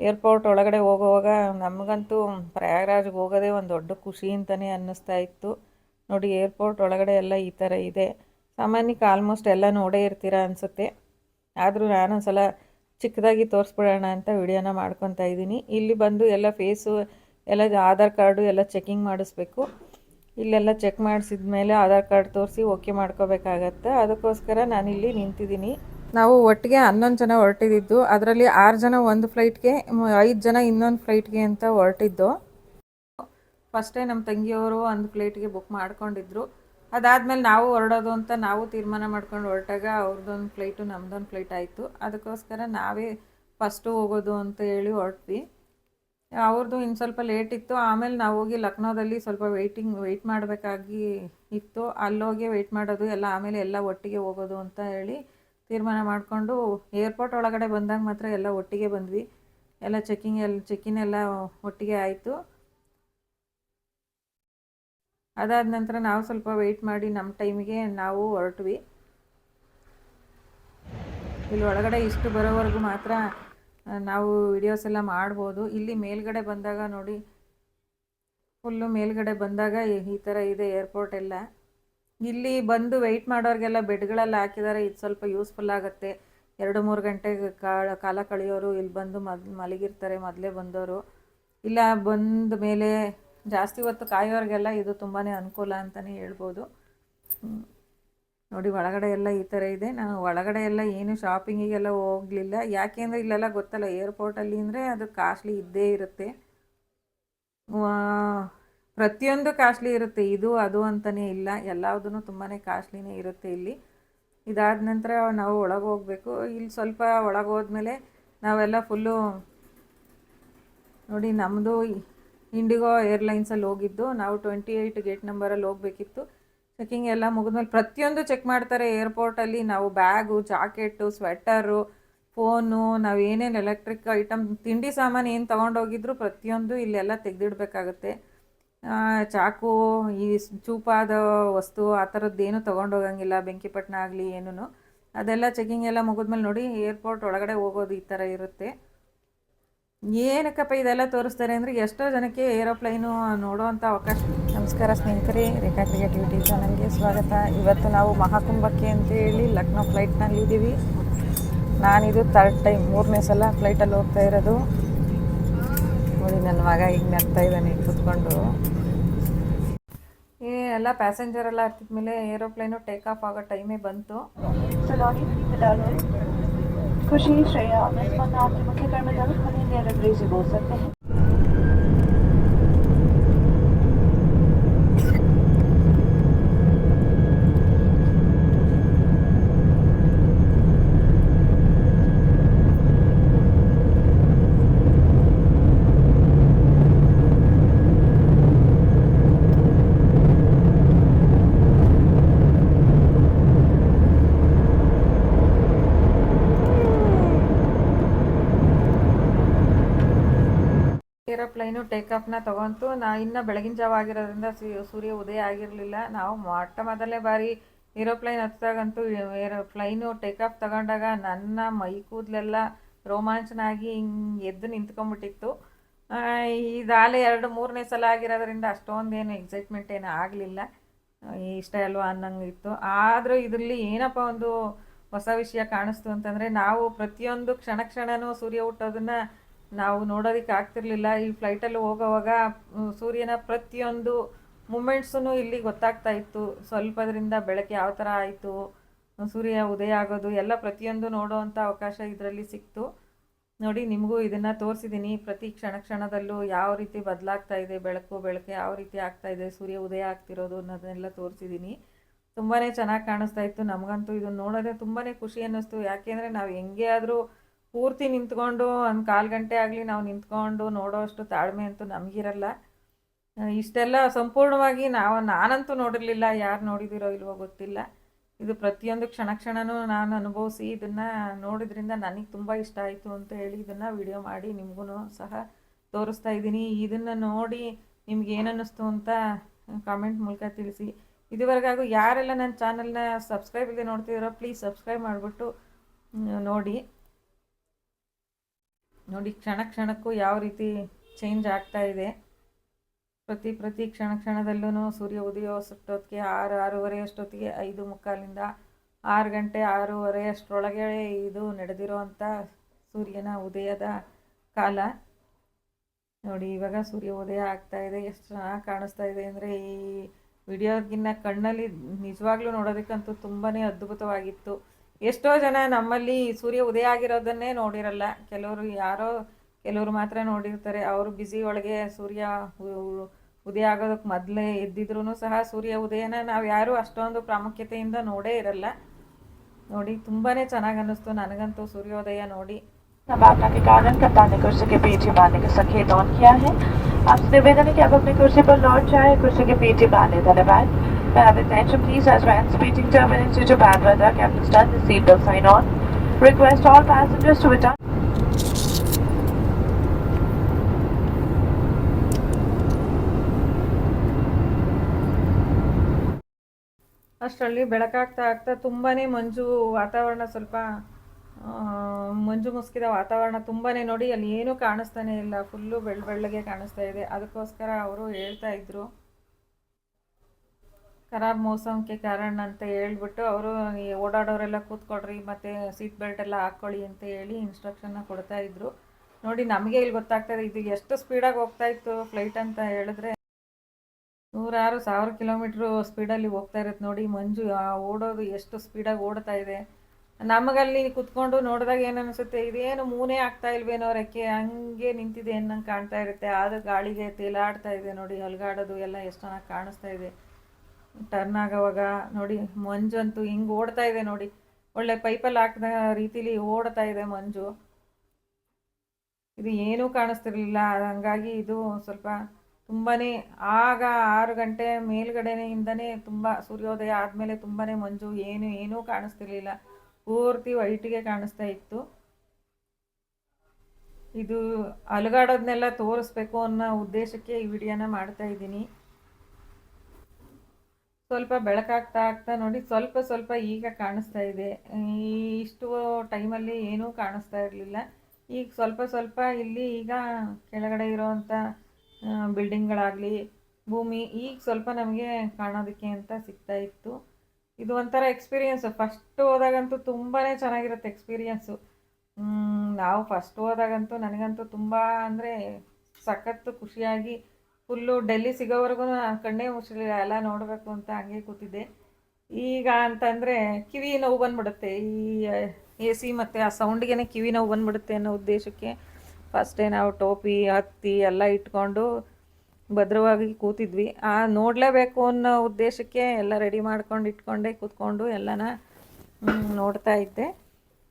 ಏರ್ಪೋರ್ಟ್ ಒಳಗಡೆ ಹೋಗುವಾಗ ನಮಗಂತೂ ಪ್ರಯಾಗ್ರಾಜ್ಗೆ ಹೋಗೋದೇ ಒಂದು ದೊಡ್ಡ ಖುಷಿ ಅಂತಲೇ ಅನ್ನಿಸ್ತಾ ಇತ್ತು. ನೋಡಿ, ಏರ್ಪೋರ್ಟ್ ಒಳಗಡೆ ಎಲ್ಲ ಈ ಥರ ಇದೆ. ಸಾಮಾನ್ಯಕ್ಕೆ ಆಲ್ಮೋಸ್ಟ್ ಎಲ್ಲ ನೋಡೇ ಇರ್ತೀರ ಅನಿಸುತ್ತೆ. ಆದರೂ ನಾನೊಂದು ಸಲ ಚಿಕ್ಕದಾಗಿ ತೋರಿಸ್ಬಿಡೋಣ ಅಂತ ವಿಡಿಯೋನ ಮಾಡ್ಕೊತಾ ಇದ್ದೀನಿ. ಇಲ್ಲಿ ಬಂದು ಎಲ್ಲ ಫೇಸು, ಎಲ್ಲ ಆಧಾರ್ ಕಾರ್ಡು ಎಲ್ಲ ಚೆಕಿಂಗ್ ಮಾಡಿಸ್ಬೇಕು. ಇಲ್ಲೆಲ್ಲ ಚೆಕ್ ಮಾಡಿಸಿದ ಮೇಲೆ ಆಧಾರ್ ಕಾರ್ಡ್ ತೋರಿಸಿ ಓಕೆ ಮಾಡ್ಕೋಬೇಕಾಗತ್ತೆ. ಅದಕ್ಕೋಸ್ಕರ ನಾನಿಲ್ಲಿ ನಿಂತಿದ್ದೀನಿ. ನಾವು ಒಟ್ಟಿಗೆ ಹನ್ನೊಂದು ಜನ ಹೊರಟಿದ್ದು, ಅದರಲ್ಲಿ ಆರು ಜನ ಒಂದು ಫ್ಲೈಟ್ಗೆ ಐದು ಜನ ಇನ್ನೊಂದು ಫ್ಲೈಟ್ಗೆ ಅಂತ ಹೊರಟಿದ್ದು. ಫಸ್ಟೇ ನಮ್ಮ ತಂಗಿಯವರು ಒಂದು ಫ್ಲೈಟ್ಗೆ ಬುಕ್ ಮಾಡ್ಕೊಂಡಿದ್ರು. ಅದಾದಮೇಲೆ ನಾವು ಹೊರಡೋದು ಅಂತ ನಾವು ತೀರ್ಮಾನ ಮಾಡ್ಕೊಂಡು ಹೊರಟಾಗ ಅವ್ರದ್ದೊಂದು ಫ್ಲೈಟು ನಮ್ಮದೊಂದು ಫ್ಲೈಟ್ ಆಯಿತು. ಅದಕ್ಕೋಸ್ಕರ ನಾವೇ ಫಸ್ಟು ಹೋಗೋದು ಅಂತ ಹೇಳಿ ಹೊರಟ್ವಿ. ಅವ್ರದ್ದು ಇನ್ನು ಸ್ವಲ್ಪ ಲೇಟ್ ಇತ್ತು. ಆಮೇಲೆ ನಾವು ಹೋಗಿ ಲಕ್ನೋದಲ್ಲಿ ಸ್ವಲ್ಪ ವೆಯ್ಟಿಂಗ್ ವೆಯ್ಟ್ ಮಾಡಬೇಕಾಗಿ ಇತ್ತು. ಅಲ್ಲೋಗಿ ವೆಯ್ಟ್ ಮಾಡೋದು ಎಲ್ಲ ಆಮೇಲೆ ಎಲ್ಲ ಒಟ್ಟಿಗೆ ಹೋಗೋದು ಅಂತ ಹೇಳಿ ತೀರ್ಮಾನ ಮಾಡಿಕೊಂಡು ಏರ್ಪೋರ್ಟ್ ಒಳಗಡೆ ಬಂದಾಗ ಮಾತ್ರ ಎಲ್ಲ ಒಟ್ಟಿಗೆ ಬಂದ್ವಿ. ಎಲ್ಲ ಚೆಕಿಂಗ್ ಎಲ್ಲ ಚೆಕ್ಕಿನ್ ಎಲ್ಲ ಒಟ್ಟಿಗೆ ಆಯಿತು. ಅದಾದ ನಂತರ ನಾವು ಸ್ವಲ್ಪ ವೆಯ್ಟ್ ಮಾಡಿ ನಮ್ಮ ಟೈಮಿಗೆ ನಾವು ಹೊರಟ್ವಿ. ಇಲ್ಲಿ ಒಳಗಡೆ ಇಷ್ಟು ಬರೋವರೆಗೂ ಮಾತ್ರ ನಾವು ವಿಡಿಯೋಸ್ ಎಲ್ಲ ಮಾಡ್ಬೋದು. ಇಲ್ಲಿ ಮೇಲ್ಗಡೆ ಬಂದಾಗ ನೋಡಿ ಫುಲ್ಲು ಮೇಲ್ಗಡೆ ಬಂದಾಗ ಈ ಥರ ಇದೆ ಏರ್ಪೋರ್ಟ್ ಎಲ್ಲ. ಇಲ್ಲಿ ಬಂದು ವೆಯ್ಟ್ ಮಾಡೋರಿಗೆಲ್ಲ ಬೆಡ್ಗಳೆಲ್ಲ ಹಾಕಿದ್ದಾರೆ ಇದು ಸ್ವಲ್ಪ ಯೂಸ್ಫುಲ್ ಆಗುತ್ತೆ. ಎರಡು, ಮೂರು ಗಂಟೆ ಕಾಲ ಕಳೆಯೋರು ಇಲ್ಲಿ ಬಂದು ಮದ್, ಮಲಗಿರ್ತಾರೆ, ಮೊದಲೇ ಬಂದವರು ಇಲ್ಲ ಬಂದ ಮೇಲೆ ಜಾಸ್ತಿ ಹೊತ್ತು ಕಾಯೋರಿಗೆಲ್ಲ ಇದು ತುಂಬಾ ಅನುಕೂಲ ಅಂತಲೇ ಹೇಳ್ಬೋದು. ನೋಡಿ, ಒಳಗಡೆ ಎಲ್ಲ ಈ ಥರ ಇದೆ. ನಾನು ಒಳಗಡೆ ಎಲ್ಲ ಏನು ಶಾಪಿಂಗಿಗೆಲ್ಲ ಹೋಗಲಿಲ್ಲ. ಯಾಕೆಂದರೆ ಇಲ್ಲೆಲ್ಲ ಗೊತ್ತಲ್ಲ ಏರ್ಪೋರ್ಟಲ್ಲಿ ಅಂದರೆ ಅದು ಕಾಸ್ಟ್ಲಿ ಇದ್ದೇ ಇರುತ್ತೆ. ಪ್ರತಿಯೊಂದು ಕಾಸ್ಟ್ಲಿ ಇರುತ್ತೆ. ಇದು, ಅದು ಅಂತಲೇ ಇಲ್ಲ. ಎಲ್ಲದೂ ತುಂಬಾ ಕಾಸ್ಟ್ಲಿನೇ ಇರುತ್ತೆ ಇಲ್ಲಿ. ಇದಾದ ನಂತರ ನಾವು ಒಳಗೆ ಹೋಗಬೇಕು. ಇಲ್ಲಿ ಸ್ವಲ್ಪ ಒಳಗೆ ಹೋದ್ಮೇಲೆ ನಾವೆಲ್ಲ ಫುಲ್ಲು ನೋಡಿ ನಮ್ಮದು ಇಂಡಿಗೋ ಏರ್ಲೈನ್ಸಲ್ಲಿ ಹೋಗಿದ್ದು. ನಾವು ಟ್ವೆಂಟಿ ಏಯ್ಟ್ ಗೇಟ್ ನಂಬರಲ್ಲಿ ಹೋಗಬೇಕಿತ್ತು. ಚೆಕಿಂಗ್ ಎಲ್ಲ ಮುಗಿದ್ಮೇಲೆ ಪ್ರತಿಯೊಂದು ಚೆಕ್ ಮಾಡ್ತಾರೆ. ಏರ್ಪೋರ್ಟಲ್ಲಿ ನಾವು ಬ್ಯಾಗು ಜಾಕೆಟು ಸ್ವೆಟರು, ಫೋನು, ನಾವು ಏನೇನು ಎಲೆಕ್ಟ್ರಿಕ್ ಐಟಮ್, ತಿಂಡಿ ಸಾಮಾನು ಏನು ತೊಗೊಂಡೋಗಿದ್ರು ಪ್ರತಿಯೊಂದು ಇಲ್ಲೆಲ್ಲ ತೆಗೆದಿಡ್ಬೇಕಾಗತ್ತೆ. ಚಾಕು, ಈ ಚೂಪಾದ ವಸ್ತು, ಆ ಥರದ್ದು ಏನೂ ತೊಗೊಂಡೋಗಂಗಿಲ್ಲ ಬೆಂಕಿಪಟ್ಟಣ ಆಗಲಿ ಏನೂ ಅದೆಲ್ಲ ಚೆಕಿಂಗ್ ಎಲ್ಲ ಮುಗಿದ್ಮೇಲೆ ನೋಡಿ ಏರ್ಪೋರ್ಟ್ ಒಳಗಡೆ ಹೋಗೋದು ಈ ಥರ ಇರುತ್ತೆ. ಏನಕ್ಕಪ್ಪ ಇದೆಲ್ಲ ತೋರಿಸ್ತಾರೆ ಅಂದರೆ, ಎಷ್ಟೋ ಜನಕ್ಕೆ ಏರೋಪ್ಲೈನು ನೋಡೋವಂಥ ಅವಕಾಶ. ನಮಸ್ಕಾರ ಸ್ನೇಹಿತರೆ, ರೇಖಾ ಕ್ರಿಯೇಟಿವಿಟಿ ಚಾನಲ್ಗೆ ಸ್ವಾಗತ. ಇವತ್ತು ನಾವು ಮಹಾಕುಂಭಕ್ಕೆ ಅಂತೇಳಿ ಲಕ್ನೋ ಫ್ಲೈಟ್ನಲ್ಲಿ ಇದ್ದೀವಿ ನಾನಿದು ಥರ್ಡ್ ಟೈಮ್ ಮೂರನೇ ಸಲ ಫ್ಲೈಟಲ್ಲಿ ಹೋಗ್ತಾ ಇರೋದು. ನನ್ನ ಮಗ ಹಿಂಗೆ ನಗ್ತಾ ಇದ್ದಾನೆ ಕೂತ್ಕೊಂಡು. ಏ, ಎಲ್ಲ ಪ್ಯಾಸೆಂಜರ್ ಎಲ್ಲ ಹತ್ತಿದ ಮೇಲೆ ಏರೋಪ್ಲೇನು ಟೇಕ್ ಆಫ್ ಆಗೋ ಟೈಮೇ ಬಂತು. ಖುಷಿ, ಶ್ರೇಯಾ. ಮುಖ್ಯ ಕಡಿಮೆ ಏರೋಪ್ಲೈನು ಟೇಕ್ ಆಫ್ನ ತೊಗೊಂತು, ನಾ ಇನ್ನೂ ಬೆಳಗಿನ ಜಾವ ಆಗಿರೋದ್ರಿಂದ ಸೂರ್ಯ ಉದಯ ಆಗಿರಲಿಲ್ಲ. ನಾವು ಮೊಟ್ಟ ಮೊದಲೇ ಬಾರಿ ಏರೋಪ್ಲೈನ್ ಹತ್ತಿದಾಗಂತೂ ಏರೋಪ್ಲೈನು ಟೇಕ್ ಆಫ್ ತಗೊಂಡಾಗ ನನ್ನ ಮೈ ಕೂದಲೆಲ್ಲ ರೋಮಾಂಚನ ಆಗಿ ಹಿಂಗೆ ಎದ್ದು ನಿಂತ್ಕೊಂಡ್ಬಿಟ್ಟಿತ್ತು. ಇದಾಲೆ ಎರಡು ಮೂರನೇ ಸಲ ಆಗಿರೋದ್ರಿಂದ ಅಷ್ಟೊಂದೇನು ಎಕ್ಸೈಟ್ಮೆಂಟ್ ಏನು ಆಗಲಿಲ್ಲ. ಇಷ್ಟ ಅಲ್ವಾ ಅನ್ನಂಗೆ ಇತ್ತು. ಆದರೂ ಇದರಲ್ಲಿ ಏನಪ್ಪ ಒಂದು ಹೊಸ ವಿಷಯ ಕಾಣಿಸ್ತು ಅಂತಂದರೆ, ನಾವು ಪ್ರತಿಯೊಂದು ಕ್ಷಣ ಕ್ಷಣನೂ ಸೂರ್ಯ ಹುಟ್ಟೋದನ್ನ ನಾವು ನೋಡೋದಕ್ಕೆ ಆಗ್ತಿರ್ಲಿಲ್ಲ. ಈ ಫ್ಲೈಟಲ್ಲಿ ಹೋಗೋವಾಗ ಸೂರ್ಯನ ಪ್ರತಿಯೊಂದು ಮೂಮೆಂಟ್ಸೂ ಇಲ್ಲಿ ಗೊತ್ತಾಗ್ತಾ ಇತ್ತು. ಸ್ವಲ್ಪದ್ರಿಂದ ಬೆಳಕು ಯಾವ ಥರ ಆಯಿತು, ಸೂರ್ಯ ಉದಯ ಆಗೋದು, ಎಲ್ಲ ಪ್ರತಿಯೊಂದು ನೋಡೋವಂಥ ಅವಕಾಶ ಇದರಲ್ಲಿ ಸಿಕ್ತು. ನೋಡಿ, ನಿಮಗೂ ಇದನ್ನು ತೋರಿಸಿದ್ದೀನಿ ಪ್ರತಿ ಕ್ಷಣ ಕ್ಷಣದಲ್ಲೂ ಯಾವ ರೀತಿ ಬದಲಾಗ್ತಾ ಇದೆ, ಬೆಳಕು ಬೆಳಕು ಯಾವ ರೀತಿ ಆಗ್ತಾ ಇದೆ, ಸೂರ್ಯ ಉದಯ ಆಗ್ತಿರೋದು ಅನ್ನೋದನ್ನೆಲ್ಲ ತೋರಿಸಿದ್ದೀನಿ ತುಂಬಾ ಚೆನ್ನಾಗಿ ಕಾಣಿಸ್ತಾ ಇತ್ತು. ನಮಗಂತೂ ಇದನ್ನು ನೋಡೋದೇ ತುಂಬಾ ಖುಷಿ ಅನ್ನಿಸ್ತು. ಯಾಕೆಂದರೆ ನಾವು ಹೆಂಗೆ ಆದರೂ ಪೂರ್ತಿ ನಿಂತ್ಕೊಂಡು ಒಂದು ಕಾಲು ಗಂಟೆ ಆಗಲಿ ನಾವು ನಿಂತ್ಕೊಂಡು ನೋಡೋ ಅಷ್ಟು ತಾಳ್ಮೆ ಅಂತೂ ನಮಗಿರಲ್ಲ. ಇಷ್ಟೆಲ್ಲ ಸಂಪೂರ್ಣವಾಗಿ ನಾವು, ನಾನಂತೂ ನೋಡಿರಲಿಲ್ಲ, ಯಾರು ನೋಡಿದಿರೋ ಇಲ್ವೋ ಗೊತ್ತಿಲ್ಲ. ಇದು ಪ್ರತಿಯೊಂದು ಕ್ಷಣ ಕ್ಷಣನೂ ನಾನು ಅನುಭವಿಸಿ ಇದನ್ನು ನೋಡಿದ್ರಿಂದ ನನಗೆ ತುಂಬ ಇಷ್ಟ ಆಯಿತು ಅಂತ ಹೇಳಿ ಇದನ್ನು ವಿಡಿಯೋ ಮಾಡಿ ನಿಮಗೂ ಸಹ ತೋರಿಸ್ತಾ ಇದ್ದೀನಿ. ಇದನ್ನು ನೋಡಿ ನಿಮ್ಗೆ ಏನನ್ನಿಸ್ತು ಅಂತ ಕಾಮೆಂಟ್ ಮೂಲಕ ತಿಳಿಸಿ. ಇದುವರೆಗಾಗೂ ಯಾರೆಲ್ಲ ನನ್ನ ಚಾನಲ್ನ ಸಬ್ಸ್ಕ್ರೈಬ್ ಇಲ್ಲದೆ ನೋಡ್ತಿದ್ದೀರೋ ಪ್ಲೀಸ್ ಸಬ್ಸ್ಕ್ರೈಬ್ ಮಾಡಿಬಿಟ್ಟು ನೋಡಿ. ನೋಡಿ, ಕ್ಷಣ ಕ್ಷಣಕ್ಕೂ ಯಾವ ರೀತಿ ಚೇಂಜ್ ಆಗ್ತಾ ಇದೆ. ಪ್ರತಿ ಪ್ರತಿ ಕ್ಷಣ ಕ್ಷಣದಲ್ಲೂ ಸೂರ್ಯ ಉದಯ ಅಷ್ಟೊತ್ತಿಗೆ ಆರು ಆರೂವರೆ ಅಷ್ಟೊತ್ತಿಗೆ ಐದು ಮುಕ್ಕಾಲಿಂದ ಆರು ಗಂಟೆ ಆರೂವರೆ ಅಷ್ಟರೊಳಗೆ ಇದು ನಡೆದಿರೋವಂಥ ಸೂರ್ಯನ ಉದಯದ ಕಾಲ. ನೋಡಿ, ಇವಾಗ ಸೂರ್ಯ ಉದಯ ಆಗ್ತಾ ಇದೆ. ಎಷ್ಟು ಚೆನ್ನಾಗಿ ಕಾಣಿಸ್ತಾ ಇದೆ ಅಂದರೆ ಈ ವಿಡಿಯೋಗಿನ್ನ ಕಣ್ಣಲ್ಲಿ ನಿಜವಾಗ್ಲೂ ನೋಡೋದಕ್ಕಂತೂ ತುಂಬಾ ಅದ್ಭುತವಾಗಿತ್ತು. ಎಷ್ಟೋ ಜನ ನಮ್ಮಲ್ಲಿ ಸೂರ್ಯ ಉದಯ ಆಗಿರೋದನ್ನೇ ನೋಡಿರಲ್ಲ ಕೆಲವರು ಯಾರೋ ಕೆಲವರು ಮಾತ್ರ ನೋಡಿರ್ತಾರೆ ಅವರು ಬ್ಯುಸಿ ಒಳಗೆ ಸೂರ್ಯ ಉ- ಉದಯ ಆಗೋದಕ್ಕೆ ಮೊದಲೇ ಎದ್ದಿದ್ರು ಸಹ ಸೂರ್ಯ ಉದಯನ ನಾವು ಯಾರೂ ಅಷ್ಟೊಂದು ಪ್ರಾಮುಖ್ಯತೆಯಿಂದ ನೋಡೇ ಇರಲ್ಲ ನೋಡಿ ತುಂಬಾ ಚೆನ್ನಾಗಿ ಅನ್ನಿಸ್ತು ನನಗಂತೂ ಸೂರ್ಯೋದಯ ನೋಡಿ संभावना के कारण कप्तान ने कुर्सी के पीछे बांधने का संकेत ऑन किया है आपसे निवेदन है कि आप अपनी कुर्सी पर लौट जाए कुर्सी के पीछे बांधे धन्यवाद May I have attention please as trans meeting terminates due to bad weather. Captain's done the seatbelt sign on. Request all passengers to return. ಅಷ್ಟರಲ್ಲಿ ಬೆಳಕಾಗ್ತಾ ಆಗ್ತಾ ತುಂಬಾ ಮಂಜು ವಾತಾವರಣ ಸ್ವಲ್ಪ ಮಂಜು ಮುಸುಕಿದ ವಾತಾವರಣ ತುಂಬಾ ನೋಡಿ ಅಲ್ಲಿ ಏನೂ ಕಾಣಿಸ್ತಾನೆ ಇಲ್ಲ ಫುಲ್ಲು ಬೆಳ್ಳ ಬೆಳ್ಳಗೆ ಕಾಣಿಸ್ತಾ ಇದೆ ಅದಕ್ಕೋಸ್ಕರ ಅವರು ಹೇಳ್ತಾ ಇದ್ರು ಖರಾಬ್ ಮೋಸಂಕೆ ಕಾರಣ ಅಂತ ಹೇಳ್ಬಿಟ್ಟು ಅವರು ಓಡಾಡೋರೆಲ್ಲ ಕೂತ್ಕೊಳ್ರಿ, ಮತ್ತು ಸೀಟ್ ಬೆಲ್ಟ್ ಎಲ್ಲ ಹಾಕ್ಕೊಳ್ಳಿ ಅಂತ ಹೇಳಿ ಇನ್ಸ್ಟ್ರಕ್ಷನ್ನ ಕೊಡ್ತಾ ಇದ್ರು. ನೋಡಿ, ನಮಗೆ ಇಲ್ಲಿ ಗೊತ್ತಾಗ್ತದೆ ಇದು ಎಷ್ಟು ಸ್ಪೀಡಾಗಿ ಹೋಗ್ತಾ ಇತ್ತು ಫ್ಲೈಟ್ ಅಂತ ಹೇಳಿದ್ರೆ. ನೂರಾರು ಸಾವಿರ ಕಿಲೋಮೀಟ್ರು ಸ್ಪೀಡಲ್ಲಿ ಹೋಗ್ತಾ ಇರುತ್ತೆ ನೋಡಿ, ಮಂಜು ಓಡೋದು ಎಷ್ಟು ಸ್ಪೀಡಾಗಿ ಓಡ್ತಾ ಇದೆ. ನಮಗಲ್ಲಿ ಕುತ್ಕೊಂಡು ನೋಡಿದಾಗ ಏನು ಅನಿಸುತ್ತೆ ಇದೇನು ಮೂನೇ ಆಗ್ತಾ ಇಲ್ವೇನೋ ರೆಕ್ಕೆ, ಹಂಗೆ ನಿಂತಿದೆ ಅನ್ನಂಗೆ ಕಾಣ್ತಾ ಇರುತ್ತೆ. ಆದ ಗಾಳಿಗೆ ತೇಲಾಡ್ತಾ ಇದೆ ನೋಡಿ, ಹಲ್ಗಾಡೋದು ಎಲ್ಲ ಎಷ್ಟು ಚೆನ್ನಾಗಿ ಕಾಣಿಸ್ತಾ ಇದೆ. ಟರ್ನ್ ಆಗೋವಾಗ ನೋಡಿ ಮಂಜಂತೂ ಹಿಂಗೆ ಓಡ್ತಾ ಇದೆ ನೋಡಿ. ಒಳ್ಳೆ ಪೈಪಲ್ಲಿ ಹಾಕಿದ ರೀತಿಲಿ ಓಡ್ತಾ ಇದೆ ಮಂಜು. ಇದು ಏನೂ ಕಾಣಿಸ್ತಿರ್ಲಿಲ್ಲ. ಹಂಗಾಗಿ ಇದು ಸ್ವಲ್ಪ ತುಂಬಾ ಆಗ ಆರು ಗಂಟೆ ಮೇಲ್ಗಡೆಯಿಂದನೇ ತುಂಬ ಸೂರ್ಯೋದಯ ಆದಮೇಲೆ ತುಂಬಾ ಮಂಜು ಏನು, ಏನೂ ಕಾಣಿಸ್ತಿರ್ಲಿಲ್ಲ. ಪೂರ್ತಿ ವೈಟಿಗೆ ಕಾಣಿಸ್ತಾ ಇತ್ತು. ಇದು ಅಲುಗಾಡೋದನ್ನೆಲ್ಲ ತೋರಿಸ್ಬೇಕು ಅನ್ನೋ ಉದ್ದೇಶಕ್ಕೆ ಈ ವಿಡಿಯೋನ ಮಾಡ್ತಾ ಇದ್ದೀನಿ. ಸ್ವಲ್ಪ ಬೆಳಕಾಗ್ತಾ ಆಗ್ತಾ ನೋಡಿ ಸ್ವಲ್ಪ ಸ್ವಲ್ಪ ಈಗ ಕಾಣಿಸ್ತಾ ಇದೆ. ಈ ಇಷ್ಟು ಟೈಮಲ್ಲಿ ಏನೂ ಕಾಣಿಸ್ತಾ ಇರಲಿಲ್ಲ. ಈಗ ಸ್ವಲ್ಪ ಸ್ವಲ್ಪ ಇಲ್ಲಿ ಈಗ ಕೆಳಗಡೆ ಇರೋವಂಥ ಬಿಲ್ಡಿಂಗ್ಗಳಾಗಲಿ, ಭೂಮಿ ಈಗ ಸ್ವಲ್ಪ ನಮಗೆ ಕಾಣೋದಕ್ಕೆ ಅಂತ ಸಿಗ್ತಾ ಇತ್ತು. ಇದು ಒಂಥರ ಎಕ್ಸ್ಪೀರಿಯೆನ್ಸು ಫಸ್ಟ್ ಹೋದಾಗಂತೂ ತುಂಬಾ ಚೆನ್ನಾಗಿರುತ್ತೆ ಎಕ್ಸ್ಪೀರಿಯೆನ್ಸು ನಾವು ಫಸ್ಟ್ ಹೋದಾಗಂತೂ ನನಗಂತೂ ತುಂಬ ಅಂದರೆ ಸಖತ್ತು ಖುಷಿಯಾಗಿ ಫುಲ್ಲು ಡೆಲ್ಲಿ ಸಿಗೋವರೆಗೂ ಕಣ್ಣೇ ಮುಚ್ಚಲಿಲ್ಲ ಎಲ್ಲ ನೋಡಬೇಕು ಅಂತ ಹಂಗೆ ಕೂತಿದ್ದೆ. ಈಗ ಅಂತಂದರೆ ಕಿವಿ ನೋವು ಬಂದ್ಬಿಡುತ್ತೆ. ಈ ಎ ಸಿ ಮತ್ತು ಆ ಸೌಂಡ್ಗೆ ಕಿವಿ ನೋವು ಬಂದ್ಬಿಡುತ್ತೆ ಅನ್ನೋ ಉದ್ದೇಶಕ್ಕೆ ಫಸ್ಟೇ ನಾವು ಟೋಪಿ, ಹತ್ತಿ ಎಲ್ಲ ಇಟ್ಕೊಂಡು ಭದ್ರವಾಗಿ ಕೂತಿದ್ವಿ. ಆ ನೋಡಲೇಬೇಕು ಅನ್ನೋ ಉದ್ದೇಶಕ್ಕೆ ಎಲ್ಲ ರೆಡಿ ಮಾಡ್ಕೊಂಡು ಇಟ್ಕೊಂಡೆ ಕೂತ್ಕೊಂಡು ಎಲ್ಲನ ನೋಡ್ತಾ ಇದ್ದೆ.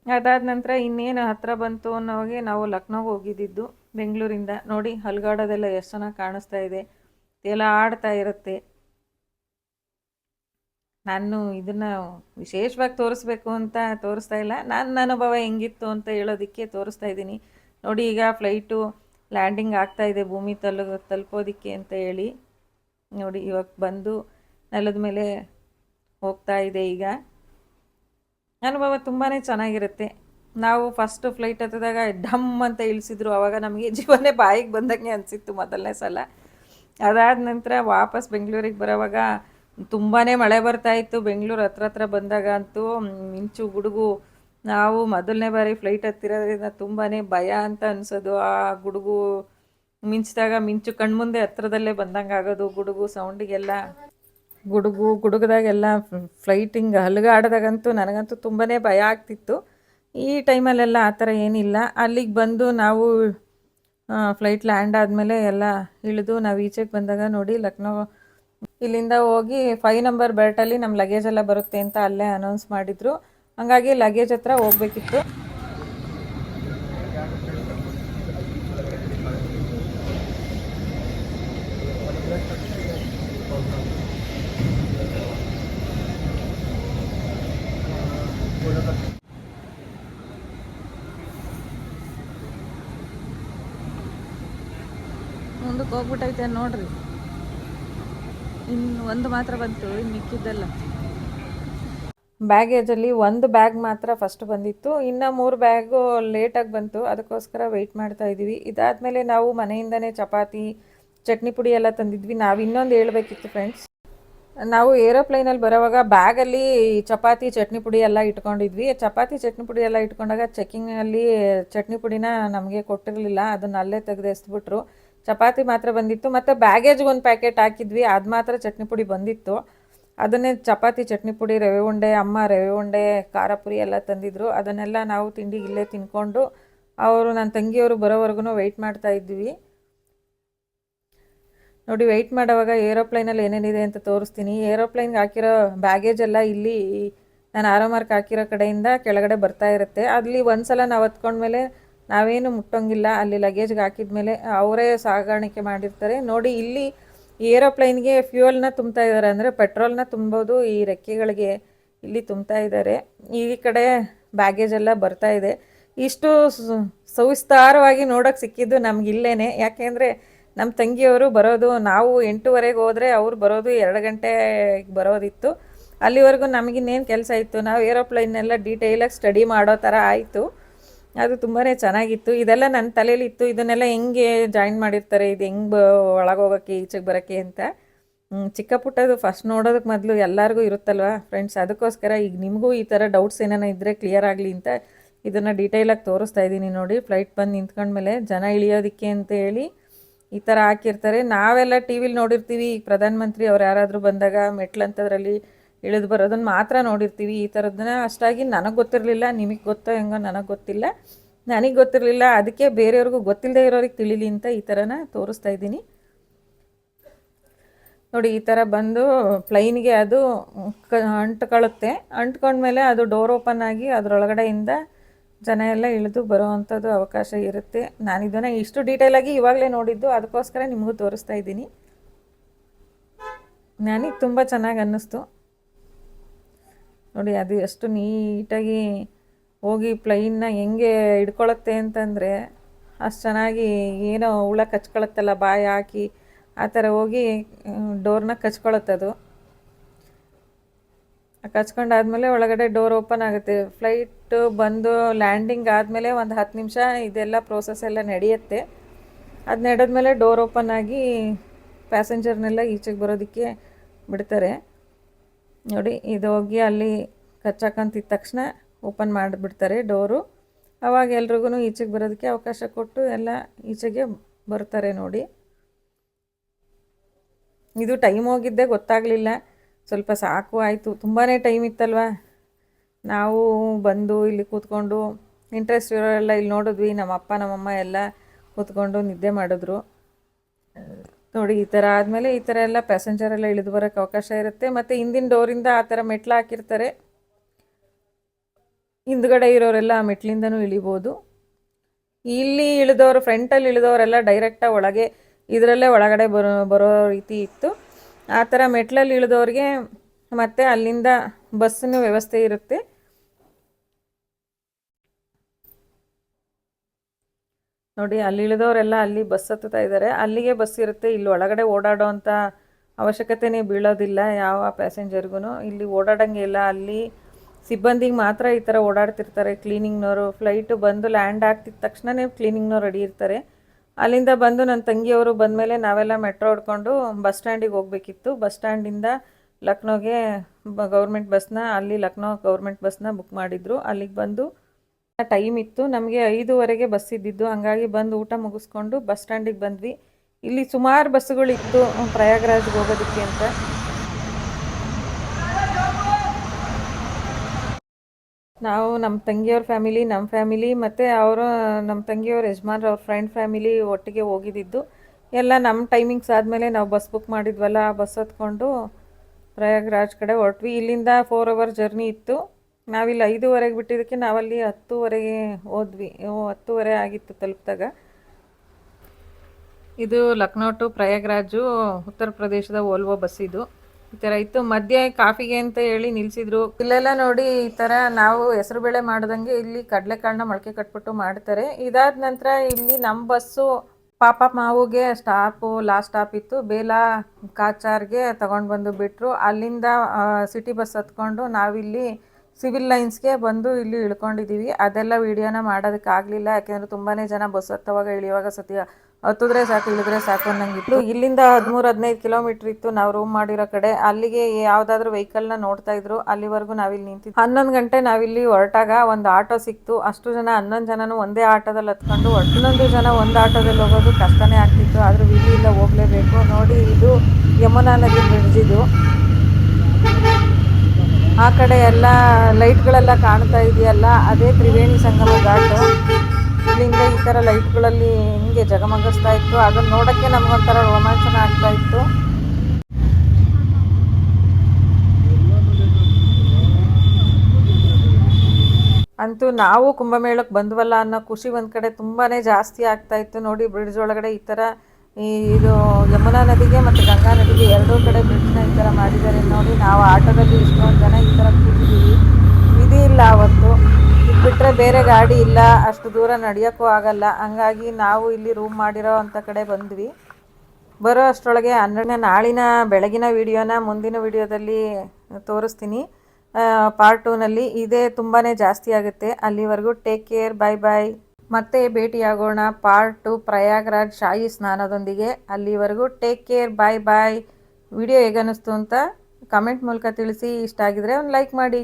ಅದಾದ ನಂತರ ಇನ್ನೇನು ಹತ್ತಿರ ಬಂತು ಅನ್ನೋಗೆ ನಾವು ಲಕ್ನೋಗೆ ಹೋಗಿದ್ದಿದ್ದು. ಬೆಂಗಳೂರಿಂದ ನೋಡಿ ಹಲ್ಗಾಡೋದೆಲ್ಲ ಎಷ್ಟು ಚೆನ್ನಾಗಿ ಕಾಣಿಸ್ತಾ ಇದೆ. ಎಲ್ಲ ಆಡ್ತಾ ಇರುತ್ತೆ. ನಾನು ಇದನ್ನು ವಿಶೇಷವಾಗಿ ತೋರಿಸ್ಬೇಕು ಅಂತ ತೋರಿಸ್ತಾ ಇಲ್ಲ. ನನ್ನ ಅನುಭವ ಹೆಂಗಿತ್ತು ಅಂತ ಹೇಳೋದಕ್ಕೆ ತೋರಿಸ್ತಾ ಇದ್ದೀನಿ. ನೋಡಿ ಈಗ ಫ್ಲೈಟು ಲ್ಯಾಂಡಿಂಗ್ ಆಗ್ತಾ ಇದೆ ಭೂಮಿ ತಲು ತಲುಪೋದಿಕ್ಕೆ ಅಂತ ಹೇಳಿ. ನೋಡಿ ಇವಾಗ ಬಂದು ನೆಲದ ಮೇಲೆ ಹೋಗ್ತಾ ಇದೆ ಈಗ. ಅನುಭವ ತುಂಬಾ ಚೆನ್ನಾಗಿರುತ್ತೆ. ನಾವು ಫಸ್ಟ್ ಫ್ಲೈಟ್ ಹತ್ತಿದಾಗ ಡಮ್ ಅಂತ ಇಳಿಸಿದ್ರು. ಆವಾಗ ನಮಗೆ ಜೀವನೇ ಬಾಯಿಗೆ ಬಂದಂಗೆ ಅನಿಸಿತ್ತು ಮೊದಲನೇ ಸಲ. ಅದಾದ ನಂತರ ವಾಪಸ್ ಬೆಂಗಳೂರಿಗೆ ಬರೋವಾಗ ತುಂಬಾ ಮಳೆ ಬರ್ತಾ ಇತ್ತು. ಬೆಂಗಳೂರು ಹತ್ರ ಹತ್ರ ಬಂದಾಗ ಅಂತೂ ಮಿಂಚು, ಗುಡುಗು. ನಾವು ಮೊದಲನೇ ಬಾರಿ ಫ್ಲೈಟ್ ಹತ್ತಿರೋದ್ರಿಂದ ತುಂಬಾ ಭಯ ಅಂತ ಅನಿಸೋದು. ಆ ಗುಡುಗು ಮಿಂಚಿದಾಗ ಮಿಂಚು ಕಣ್ಮುಂದೆ ಹತ್ರದಲ್ಲೇ ಬಂದಂಗೆ ಆಗೋದು. ಗುಡುಗು ಸೌಂಡಿಗೆಲ್ಲ ಗುಡುಗು, ಗುಡುಗದಾಗೆಲ್ಲ ಫ್ಲೈಟಿಂಗ್ ಹಲಗಾಡ್ದಾಗಂತೂ ನನಗಂತೂ ತುಂಬಾ ಭಯ ಆಗ್ತಿತ್ತು. ಈ ಟೈಮಲ್ಲೆಲ್ಲ ಆ ಥರ ಏನಿಲ್ಲ. ಅಲ್ಲಿಗೆ ಬಂದು ನಾವು ಫ್ಲೈಟ್ ಲ್ಯಾಂಡ್ ಆದಮೇಲೆ ಎಲ್ಲ ಇಳಿದು ನಾವು ಈಚೆಗೆ ಬಂದಾಗ ನೋಡಿ ಲಕ್ನೋ, ಇಲ್ಲಿಂದ ಹೋಗಿ ಫೈವ್ ನಂಬರ್ ಬೆಲ್ಟಲ್ಲಿ ನಮ್ಮ ಲಗೇಜ್ ಎಲ್ಲ ಬರುತ್ತೆ ಅಂತ ಅಲ್ಲೇ ಅನೌನ್ಸ್ ಮಾಡಿದರು. ಹಾಗಾಗಿ ಲಗೇಜ್ ಹತ್ರ ಹೋಗ್ಬೇಕಿತ್ತು. ಹೋಗ್ಬಿಟ್ಟೈತೆ ನೋಡ್ರಿ. ಇನ್ನು ಒಂದು ಮಾತ್ರ ಬಂತು, ಇನ್ನು ಮಿಕ್ಕಿದ್ದಲ್ಲ. ಬ್ಯಾಗೇಜಲ್ಲಿ ಒಂದು ಬ್ಯಾಗ್ ಮಾತ್ರ ಫಸ್ಟ್ ಬಂದಿತ್ತು, ಇನ್ನು ಮೂರು ಬ್ಯಾಗು ಲೇಟಾಗಿ ಬಂತು, ಅದಕ್ಕೋಸ್ಕರ ವೆಯ್ಟ್ ಮಾಡ್ತಾ ಇದ್ದೀವಿ ಇದಾದಮೇಲೆ ನಾವು ಮನೆಯಿಂದನೇ ಚಪಾತಿ, ಚಟ್ನಿ ಪುಡಿ ಎಲ್ಲ ತಂದಿದ್ವಿ. ನಾವು ಇನ್ನೊಂದು ಹೇಳ್ಬೇಕಿತ್ತು ಫ್ರೆಂಡ್ಸ್ ನಾವು ಏರೋಪ್ಲೈನಲ್ಲಿ ಬರೋವಾಗ ಬ್ಯಾಗಲ್ಲಿ ಚಪಾತಿ, ಚಟ್ನಿ ಪುಡಿ ಎಲ್ಲ ಇಟ್ಕೊಂಡಿದ್ವಿ. ಚಪಾತಿ, ಚಟ್ನಿ ಪುಡಿ ಎಲ್ಲ ಇಟ್ಕೊಂಡಾಗ ಚೆಕ್ಕಿಂಗಲ್ಲಿ ಚಟ್ನಿ ಪುಡಿನ ನಮಗೆ ಕೊಟ್ಟಿರಲಿಲ್ಲ, ಅದನ್ನ ಅಲ್ಲೇ ತೆಗೆದು ಎಸ್ಬಿಟ್ರು. ಚಪಾತಿ ಮಾತ್ರ ಬಂದಿತ್ತು, ಮತ್ತು ಬ್ಯಾಗೇಜ್ಗೆ ಒಂದು ಪ್ಯಾಕೆಟ್ ಹಾಕಿದ್ವಿ, ಅದು ಮಾತ್ರ ಚಟ್ನಿ ಪುಡಿ ಬಂದಿತ್ತು. ಅದನ್ನೇ ಚಪಾತಿ, ಚಟ್ನಿ ಪುಡಿ, ರವೆ ಉಂಡೆ, ಅಮ್ಮ ರವೆ ಉಂಡೆ, ಖಾರ ಪುರಿ ಎಲ್ಲ ತಂದಿದ್ರು. ಅದನ್ನೆಲ್ಲ ನಾವು ತಿಂಡಿ ಇಲ್ಲೇ ತಿನ್ಕೊಂಡು, ಅವರು ನನ್ನ ತಂಗಿಯವರು ಬರೋವರೆಗೂ ವೆಯ್ಟ್ ಮಾಡ್ತಾ ಇದ್ವಿ. ನೋಡಿ ವೆಯ್ಟ್ ಮಾಡೋವಾಗ ಏರೋಪ್ಲೈನಲ್ಲಿ ಏನೇನಿದೆ ಅಂತ ತೋರಿಸ್ತೀನಿ. ಏರೋಪ್ಲೈನ್ಗೆ ಹಾಕಿರೋ ಬ್ಯಾಗೇಜ್ ಎಲ್ಲ ಇಲ್ಲಿ ನಾನು ಆರೋ ಮಾರ್ಕ್ ಹಾಕಿರೋ ಕಡೆಯಿಂದ ಕೆಳಗಡೆ ಬರ್ತಾ ಇರುತ್ತೆ. ಅಲ್ಲಿ ಒಂದು ಸಲ ನಾವು ಹತ್ಕೊಂಡ್ಮೇಲೆ ನಾವೇನು ಮುಟ್ಟೋಂಗಿಲ್ಲ. ಅಲ್ಲಿ ಲಗೇಜ್ಗೆ ಹಾಕಿದ ಮೇಲೆ ಅವರೇ ಸಾಗಾಣಿಕೆ ಮಾಡಿರ್ತಾರೆ. ನೋಡಿ, ಇಲ್ಲಿ ಏರೋಪ್ಲೈನ್ಗೆ ಫ್ಯೂಯಲ್ನ ತುಂಬ್ತಾ ಇದ್ದಾರೆ. ಅಂದರೆ ಪೆಟ್ರೋಲ್ನ ತುಂಬೋದು, ಈ ರೆಕ್ಕೆಗಳಿಗೆ ಇಲ್ಲಿ ತುಂಬ್ತಾ ಇದ್ದಾರೆ. ಈ ಕಡೆ ಬ್ಯಾಗೇಜ್ ಎಲ್ಲ ಬರ್ತಾ ಇದೆ. ಇಷ್ಟು ಸವಿಸ್ತಾರವಾಗಿ ನೋಡೋಕೆ ಸಿಕ್ಕಿದ್ದು ನಮ್ಗೆ ಇಲ್ಲೇ ಯಾಕೆಂದರೆ ನಮ್ಮ ತಂಗಿಯವರು ಬರೋದು, ನಾವು ಎಂಟೂವರೆಗೆ ಹೋದರೆ ಅವ್ರು ಬರೋದು ಎರಡು ಗಂಟೆಗೆ ಬರೋದಿತ್ತು. ಅಲ್ಲಿವರೆಗೂ ನಮಗಿನ್ನೇನು ಕೆಲಸ ಇತ್ತು? ನಾವು ಏರೋಪ್ಲೈನೆಲ್ಲ ಡೀಟೇಲಾಗಿ ಸ್ಟಡಿ ಮಾಡೋ ಥರ ಆಯಿತು. ಅದು ತುಂಬಾ ಚೆನ್ನಾಗಿತ್ತು. ಇದೆಲ್ಲ ನನ್ನ ತಲೆಯಲ್ಲಿ ಇತ್ತು ಇದನ್ನೆಲ್ಲ ಹೆಂಗೆ ಜಾಯಿನ್ ಮಾಡಿರ್ತಾರೆ? ಇದು ಹೆಂಗೆ ಬ ಒಳಗೆ ಹೋಗೋಕ್ಕೆ ಈಚೆಗೆ ಬರೋಕ್ಕೆ ಅಂತ. ಚಿಕ್ಕ ಪುಟ್ಟದು ಫಸ್ಟ್ ನೋಡೋದಕ್ಕೆ ಮೊದಲು ಎಲ್ಲರಿಗೂ ಇರುತ್ತಲ್ವ ಫ್ರೆಂಡ್ಸ್ ಅದಕ್ಕೋಸ್ಕರ ಈಗ ನಿಮಗೂ ಈ ಥರ ಡೌಟ್ಸ್ ಏನಾನ ಇದ್ದರೆ ಕ್ಲಿಯರ್ ಆಗಲಿ ಅಂತ ಇದನ್ನು ಡೀಟೇಲಾಗಿ ತೋರಿಸ್ತಾ ಇದ್ದೀನಿ ನೋಡಿ. ಫ್ಲೈಟ್ ಬಂದು ನಿಂತ್ಕೊಂಡ್ಮೇಲೆ ಜನ ಇಳಿಯೋದಕ್ಕೆ ಅಂತ ಹೇಳಿ ಈ ಥರ ಹಾಕಿರ್ತಾರೆ. ನಾವೆಲ್ಲ ಟಿ ವಿಲಿ ನೋಡಿರ್ತೀವಿ. ಈಗ ಪ್ರಧಾನಮಂತ್ರಿ ಅವ್ರು ಯಾರಾದರೂ ಬಂದಾಗ ಮೆಟ್ಲಂಥದ್ರಲ್ಲಿ ಇಳಿದು ಬರೋದನ್ನು ಮಾತ್ರ ನೋಡಿರ್ತೀವಿ. ಈ ಥರದನ್ನ ಅಷ್ಟಾಗಿ ನನಗೆ ಗೊತ್ತಿರಲಿಲ್ಲ, ನಿಮಗೆ ಗೊತ್ತೋ ಹೆಂಗೋ ನನಗೆ ಗೊತ್ತಿಲ್ಲ. ನನಗೆ ಗೊತ್ತಿರಲಿಲ್ಲ, ಅದಕ್ಕೆ ಬೇರೆಯವ್ರಿಗೂ ಗೊತ್ತಿಲ್ಲದೆ ಇರೋರಿಗೆ ತಿಳಿಲಿ ಅಂತ ಈ ಥರನ ತೋರಿಸ್ತಾ ಇದ್ದೀನಿ. ನೋಡಿ, ಈ ಥರ ಬಂದು ಪ್ಲೈನ್ಗೆ ಅದು ಕ ಅಂಟ್ಕೊಳ್ಳುತ್ತೆ ಅಂಟ್ಕೊಂಡ್ಮೇಲೆ ಅದು ಡೋರ್ ಓಪನ್ ಆಗಿ ಅದರೊಳಗಡೆಯಿಂದ ಜನ ಎಲ್ಲ ಇಳಿದು ಬರೋವಂಥದ್ದು ಅವಕಾಶ ಇರುತ್ತೆ. ನಾನು ಇದನ್ನು ಇಷ್ಟು ಡೀಟೇಲಾಗಿ ಇವಾಗಲೇ ನೋಡಿದ್ದು, ಅದಕ್ಕೋಸ್ಕರ ನಿಮಗೂ ತೋರಿಸ್ತಾ ಇದ್ದೀನಿ. ನನಗೆ ತುಂಬ ಚೆನ್ನಾಗಿ ಅನ್ನಿಸ್ತು. ನೋಡಿ, ಅದು ಎಷ್ಟು ನೀಟಾಗಿ ಹೋಗಿ ಪ್ಲೈನ್ನ ಹೆಂಗೆ ಹಿಡ್ಕೊಳತ್ತೆ ಅಂತಂದರೆ, ಅಷ್ಟು ಚೆನ್ನಾಗಿ ಏನೋ ಹುಳ ಕಚ್ಕೊಳತ್ತಲ್ಲ, ಬಾಯಿ ಹಾಕಿ ಆ ಥರ ಹೋಗಿ ಡೋರ್ನ ಕಚ್ಕೊಳತ್ತದು ಕಚ್ಕೊಂಡಾದ್ಮೇಲೆ ಒಳಗಡೆ ಡೋರ್ ಓಪನ್ ಆಗುತ್ತೆ. ಫ್ಲೈಟ್ ಬಂದು ಲ್ಯಾಂಡಿಂಗ್ ಆದಮೇಲೆ ಒಂದು ಹತ್ತು ನಿಮಿಷ ಇದೆಲ್ಲ ಪ್ರೋಸೆಸ್ ಎಲ್ಲ ನಡೆಯುತ್ತೆ. ಅದು ನಡೆದ್ಮೇಲೆ ಡೋರ್ ಓಪನ್ ಆಗಿ ಪ್ಯಾಸೆಂಜರ್ನೆಲ್ಲ ಈಚೆಗೆ ಬರೋದಕ್ಕೆ ಬಿಡ್ತಾರೆ. ನೋಡಿ, ಇದು ಹೋಗಿ ಅಲ್ಲಿ ಕಚ್ಚಾಕಂತಿದ್ದ ತಕ್ಷಣ ಓಪನ್ ಮಾಡಿಬಿಡ್ತಾರೆ ಡೋರು. ಅವಾಗ ಎಲ್ರಿಗೂ ಈಚೆಗೆ ಬರೋದಕ್ಕೆ ಅವಕಾಶ ಕೊಟ್ಟು ಎಲ್ಲ ಈಚೆಗೆ ಬರ್ತಾರೆ ನೋಡಿ. ಇದು ಟೈಮ್ ಹೋಗಿದ್ದೆ ಗೊತ್ತಾಗಲಿಲ್ಲ. ಸ್ವಲ್ಪ ಸಾಕು ಆಯಿತು. ತುಂಬಾ ಟೈಮ್ ಇತ್ತಲ್ವ? ನಾವು ಬಂದು ಇಲ್ಲಿ ಕೂತ್ಕೊಂಡು ಇಂಟ್ರೆಸ್ಟ್ ಇರೋರೆಲ್ಲ ಇಲ್ಲಿ ನೋಡಿದ್ವಿ. ನಮ್ಮ ಅಪ್ಪ ನಮ್ಮಮ್ಮ ಎಲ್ಲ ಕೂತ್ಕೊಂಡು ನಿದ್ದೆ ಮಾಡಿದ್ರು. ನೋಡಿ, ಈ ಥರ ಆದಮೇಲೆ ಈ ಥರ ಎಲ್ಲ ಪ್ಯಾಸೆಂಜರ್ ಎಲ್ಲ ಇಳಿದು ಬರೋಕ್ಕೆ ಅವಕಾಶ ಇರುತ್ತೆ. ಮತ್ತು ಹಿಂದಿನ ಡೋರಿಂದ ಆ ಥರ ಮೆಟ್ಲು ಹಾಕಿರ್ತಾರೆ. ಹಿಂದ್ಗಡೆ ಇರೋರೆಲ್ಲ ಆ ಮೆಟ್ಲಿಂದನೂ ಇಳಿಬೋದು. ಇಲ್ಲಿ ಇಳಿದವರು ಫ್ರಂಟಲ್ಲಿ ಇಳಿದವರೆಲ್ಲ ಡೈರೆಕ್ಟಾಗಿ ಒಳಗೆ, ಇದರಲ್ಲೇ ಒಳಗಡೆ ಬರೋ ಬರೋ ರೀತಿ ಇತ್ತು. ಆ ಥರ ಮೆಟ್ಲಲ್ಲಿ ಇಳಿದವ್ರಿಗೆ ಮತ್ತು ಅಲ್ಲಿಂದ ಬಸ್ಸಿನ ವ್ಯವಸ್ಥೆ ಇರುತ್ತೆ. ನೋಡಿ, ಅಲ್ಲಿ ಇಳಿದವರೆಲ್ಲ ಅಲ್ಲಿ ಬಸ್ ಹತ್ತುತ್ತಾ ಇದ್ದಾರೆ. ಅಲ್ಲಿಗೆ ಬಸ್ ಇರುತ್ತೆ. ಇಲ್ಲಿ ಒಳಗಡೆ ಓಡಾಡೋ ಅಂಥ ಅವಶ್ಯಕತೆನೇ ಬೀಳೋದಿಲ್ಲ ಯಾವ ಪ್ಯಾಸೆಂಜರ್ಗೂ ಇಲ್ಲಿ ಓಡಾಡಂಗೆ ಇಲ್ಲ. ಅಲ್ಲಿ ಸಿಬ್ಬಂದಿಗೆ ಮಾತ್ರ ಈ ಥರ ಓಡಾಡ್ತಿರ್ತಾರೆ. ಕ್ಲೀನಿಂಗ್ನವರು, ಫ್ಲೈಟು ಬಂದು ಲ್ಯಾಂಡ್ ಆಗ್ತಿದ್ದ ತಕ್ಷಣವೇ ಕ್ಲೀನಿಂಗ್ನವ್ರು ರೆಡಿ ಇರ್ತಾರೆ. ಅಲ್ಲಿಂದ ಬಂದು ನನ್ನ ತಂಗಿಯವರು ಬಂದಮೇಲೆ ನಾವೆಲ್ಲ ಮೆಟ್ರೋ ಹೊಡ್ಕೊಂಡು ಬಸ್ ಸ್ಟ್ಯಾಂಡಿಗೆ ಹೋಗಬೇಕಿತ್ತು. ಬಸ್ ಸ್ಟ್ಯಾಂಡಿಂದ ಲಕ್ನೋಗೆ ಗೌರ್ಮೆಂಟ್ ಬಸ್ನ, ಅಲ್ಲಿ ಲಕ್ನೋ ಗೌರ್ಮೆಂಟ್ ಬಸ್ನ ಬುಕ್ ಮಾಡಿದ್ರು. ಅಲ್ಲಿಗೆ ಬಂದು ಟೈಮ್ ಇತ್ತು. ನಮಗೆ ಐದುವರೆಗೆ ಬಸ್ ಇದ್ದಿದ್ದು. ಹಂಗಾಗಿ ಬಂದು ಊಟ ಮುಗಿಸ್ಕೊಂಡು ಬಸ್ ಸ್ಟ್ಯಾಂಡಿಗೆ ಬಂದ್ವಿ. ಇಲ್ಲಿ ಸುಮಾರು ಬಸ್ಸುಗಳಿತ್ತು ಪ್ರಯಾಗ್ರಾಜ್ಗೆ ಹೋಗೋದಕ್ಕೆ ಅಂತ. ನಾವು ನಮ್ಮ ತಂಗಿಯವ್ರ ಫ್ಯಾಮಿಲಿ, ನಮ್ಮ ಫ್ಯಾಮಿಲಿ ಮತ್ತು ಅವರು, ನಮ್ಮ ತಂಗಿಯವ್ರ ಯಜಮಾನ್ರ, ಅವ್ರ ಫ್ರೆಂಡ್ ಫ್ಯಾಮಿಲಿ ಒಟ್ಟಿಗೆ ಹೋಗಿದ್ದಿದ್ದು. ಎಲ್ಲ ನಮ್ಮ ಟೈಮಿಂಗ್ಸ್ ಆದಮೇಲೆ ನಾವು ಬಸ್ ಬುಕ್ ಮಾಡಿದ್ವಲ್ಲ, ಆ ಬಸ್ ಹತ್ಕೊಂಡು ಪ್ರಯಾಗ್ರಾಜ್ ಕಡೆ ಹೊರಟ್ವಿ. ಇಲ್ಲಿಂದ ಫೋರ್ ಅವರ್ ಜರ್ನಿ ಇತ್ತು. ನಾವಿಲ್ಲಿ ಐದೂವರೆಗೆ ಬಿಟ್ಟಿದ್ದಕ್ಕೆ ನಾವಲ್ಲಿ ಹತ್ತುವರೆಗೆ ಹೋದ್ವಿ. ಹತ್ತುವರೆ ಆಗಿತ್ತು ತಲುಪಿದಾಗ. ಇದು ಲಕ್ನೋ ಟು ಪ್ರಯಾಗ್ರಾಜು, ಉತ್ತರ ಪ್ರದೇಶದ ಓಲ್ವೋ ಬಸ್ ಇದು. ಈ ಥರ ಇತ್ತು. ಮಧ್ಯೆ ಕಾಫಿಗೆ ಅಂತ ಹೇಳಿ ನಿಲ್ಲಿಸಿದ್ರು ಇಲ್ಲೆಲ್ಲ ನೋಡಿ ಈ ಥರ ನಾವು ಹೆಸರುಬೇಳೆ ಮಾಡ್ದಂಗೆ ಇಲ್ಲಿ ಕಡಲೆಕಾಳನ್ನ ಮೊಳಕೆ ಕಟ್ಬಿಟ್ಟು ಮಾಡ್ತಾರೆ. ಇದಾದ ನಂತರ ಇಲ್ಲಿ ನಮ್ಮ ಬಸ್ಸು ಪಾಪ ಮಾವುಗೆ ಸ್ಟಾಪು, ಲಾಸ್ಟ್ ಸ್ಟಾಪ್ ಇತ್ತು. ಬೇಲಾ ಕಾಚಾರ್ಗೆ ತಗೊಂಡು ಬಂದು ಬಿಟ್ಟರು ಅಲ್ಲಿಂದ ಸಿಟಿ ಬಸ್ ಹತ್ಕೊಂಡು ನಾವಿಲ್ಲಿ ಸಿವಿಲ್ ಲೈನ್ಸ್ಗೆ ಬಂದು ಇಲ್ಲಿ ಇಳ್ಕೊಂಡಿದ್ದೀವಿ. ಅದೆಲ್ಲ ವೀಡಿಯೋನ ಮಾಡೋದಕ್ಕಾಗಲಿಲ್ಲ. ಯಾಕೆಂದರೆ ತುಂಬಾ ಜನ ಬಸ್ ಹತ್ತುವಾಗ ಇಳಿಯುವಾಗ ಸತಿ ಹತ್ತಿದ್ರೆ ಸಾಕು, ಇಳಿದ್ರೆ ಸಾಕು ಅನ್ನಂಗಿತ್ತು. ಇಲ್ಲಿಂದ ಹದಿಮೂರು, ಹದಿನೈದು ಕಿಲೋಮೀಟ್ರ್ ಇತ್ತು. ನಾವು ರೂಮ್ ಮಾಡಿರೋ ಕಡೆ ಅಲ್ಲಿಗೆ ಯಾವುದಾದ್ರೂ ವೆಹಿಕಲ್ನ ನೋಡ್ತಾ ಇದ್ರು. ಅಲ್ಲಿವರೆಗೂ ನಾವಿಲ್ಲಿ ನಿಂತಿದ್ವಿ. ಹನ್ನೊಂದು ಗಂಟೆ ನಾವಿಲ್ಲಿ ಹೊರಟಾಗ ಒಂದು ಆಟೋ ಸಿಕ್ತು. ಅಷ್ಟು ಜನ, ಹನ್ನೊಂದು ಜನನು ಒಂದೇ ಆಟೋದಲ್ಲಿ ಹತ್ಕೊಂಡು, ಹನ್ನೊಂದು ಜನ ಒಂದು ಆಟೋದಲ್ಲಿ ಹೋಗೋದು ಕಷ್ಟನೇ ಆಗ್ತಿತ್ತು. ಆದರೂ ವಿಧಿ ಹೋಗಲೇಬೇಕು. ನೋಡಿ ಇದು ಯಮುನಾ ನದಿ ಬ್ರಿಡ್ಜ್ ಇದು. ಆ ಕಡೆ ಎಲ್ಲ ಲೈಟ್ಗಳೆಲ್ಲ ಕಾಣ್ತಾ ಇದೆಯಲ್ಲ, ಅದೇ ತ್ರಿವೇಣಿ ಸಂಗಮ ಘಾಟ್. ಇಲ್ಲಿಂದ ಈ ಥರ ಲೈಟ್ಗಳಲ್ಲಿ ಹಿಂಗೆ ಜಗಮಗಿಸ್ತಾ ಇತ್ತು. ಅದನ್ನು ನೋಡೋಕ್ಕೆ ನಮಗೊಂಥರ ರೋಮಾಂಚನ ಆಗ್ತಾ ಇತ್ತು. ಅಂತೂ ನಾವು ಕುಂಭಮೇಳಕ್ಕೆ ಬಂದ್ವಲ್ಲ ಅನ್ನೋ ಖುಷಿ ಒಂದು ಕಡೆ ತುಂಬಾ ಜಾಸ್ತಿ ಆಗ್ತಾ ಇತ್ತು. ನೋಡಿ ಬ್ರಿಡ್ಜ್ ಒಳಗಡೆ ಈ ಥರ ಈ ಇದು ಯಮುನಾ ನದಿಗೆ ಮತ್ತು ಗಂಗಾ ನದಿಗೆ ಎರಡೂ ಕಡೆ ಬ್ರಿಡ್ಜ್ನ ಈ ಥರ ಮಾಡಿದ್ದಾರೆ ನೋಡಿ. ನಾವು ಆಟೋದಲ್ಲಿ ಇಷ್ಟೊಂದು ಜನ ಈ ಥರ ಕೂತಿದ್ದೀವಿ. ವಿಧಿ ಇಲ್ಲ ಅವತ್ತು. ಇದು ಬಿಟ್ಟರೆ ಬೇರೆ ಗಾಡಿ ಇಲ್ಲ. ಅಷ್ಟು ದೂರ ನಡೆಯೋಕ್ಕೂ ಆಗಲ್ಲ. ಹಂಗಾಗಿ ನಾವು ಇಲ್ಲಿ ರೂಮ್ ಮಾಡಿರೋ ಅಂಥ ಕಡೆ ಬಂದ್ವಿ. ಬರೋ ಅಷ್ಟರೊಳಗೆ ಹನ್ನೆರಡನೇ ನಾಳಿನ ಬೆಳಗಿನ ವಿಡಿಯೋನ ಮುಂದಿನ ವಿಡಿಯೋದಲ್ಲಿ ತೋರಿಸ್ತೀನಿ. ಪಾರ್ಟ್ ಟೂನಲ್ಲಿ ಇದೇ ತುಂಬಾ ಜಾಸ್ತಿ ಆಗುತ್ತೆ. ಅಲ್ಲಿವರೆಗೂ ಟೇಕ್ ಕೇರ್ ಬಾಯ್ ಬಾಯ್ ಮತ್ತೆ ಭೇಟಿಯಾಗೋಣ. ಪಾರ್ಟ್ ಟು ಪ್ರಯಾಗ್ರಾಜ್ ಶಾಹಿ ಸ್ನಾನದೊಂದಿಗೆ. ಅಲ್ಲಿವರೆಗೂ take care bye bye video ಹೇಗನ್ನಿಸ್ತು ಅಂತ ಕಮೆಂಟ್ ಮೂಲಕ ತಿಳಿಸಿ. ಇಷ್ಟ ಆಗಿದ್ರೆ ಒಂದು ಲೈಕ್ ಮಾಡಿ.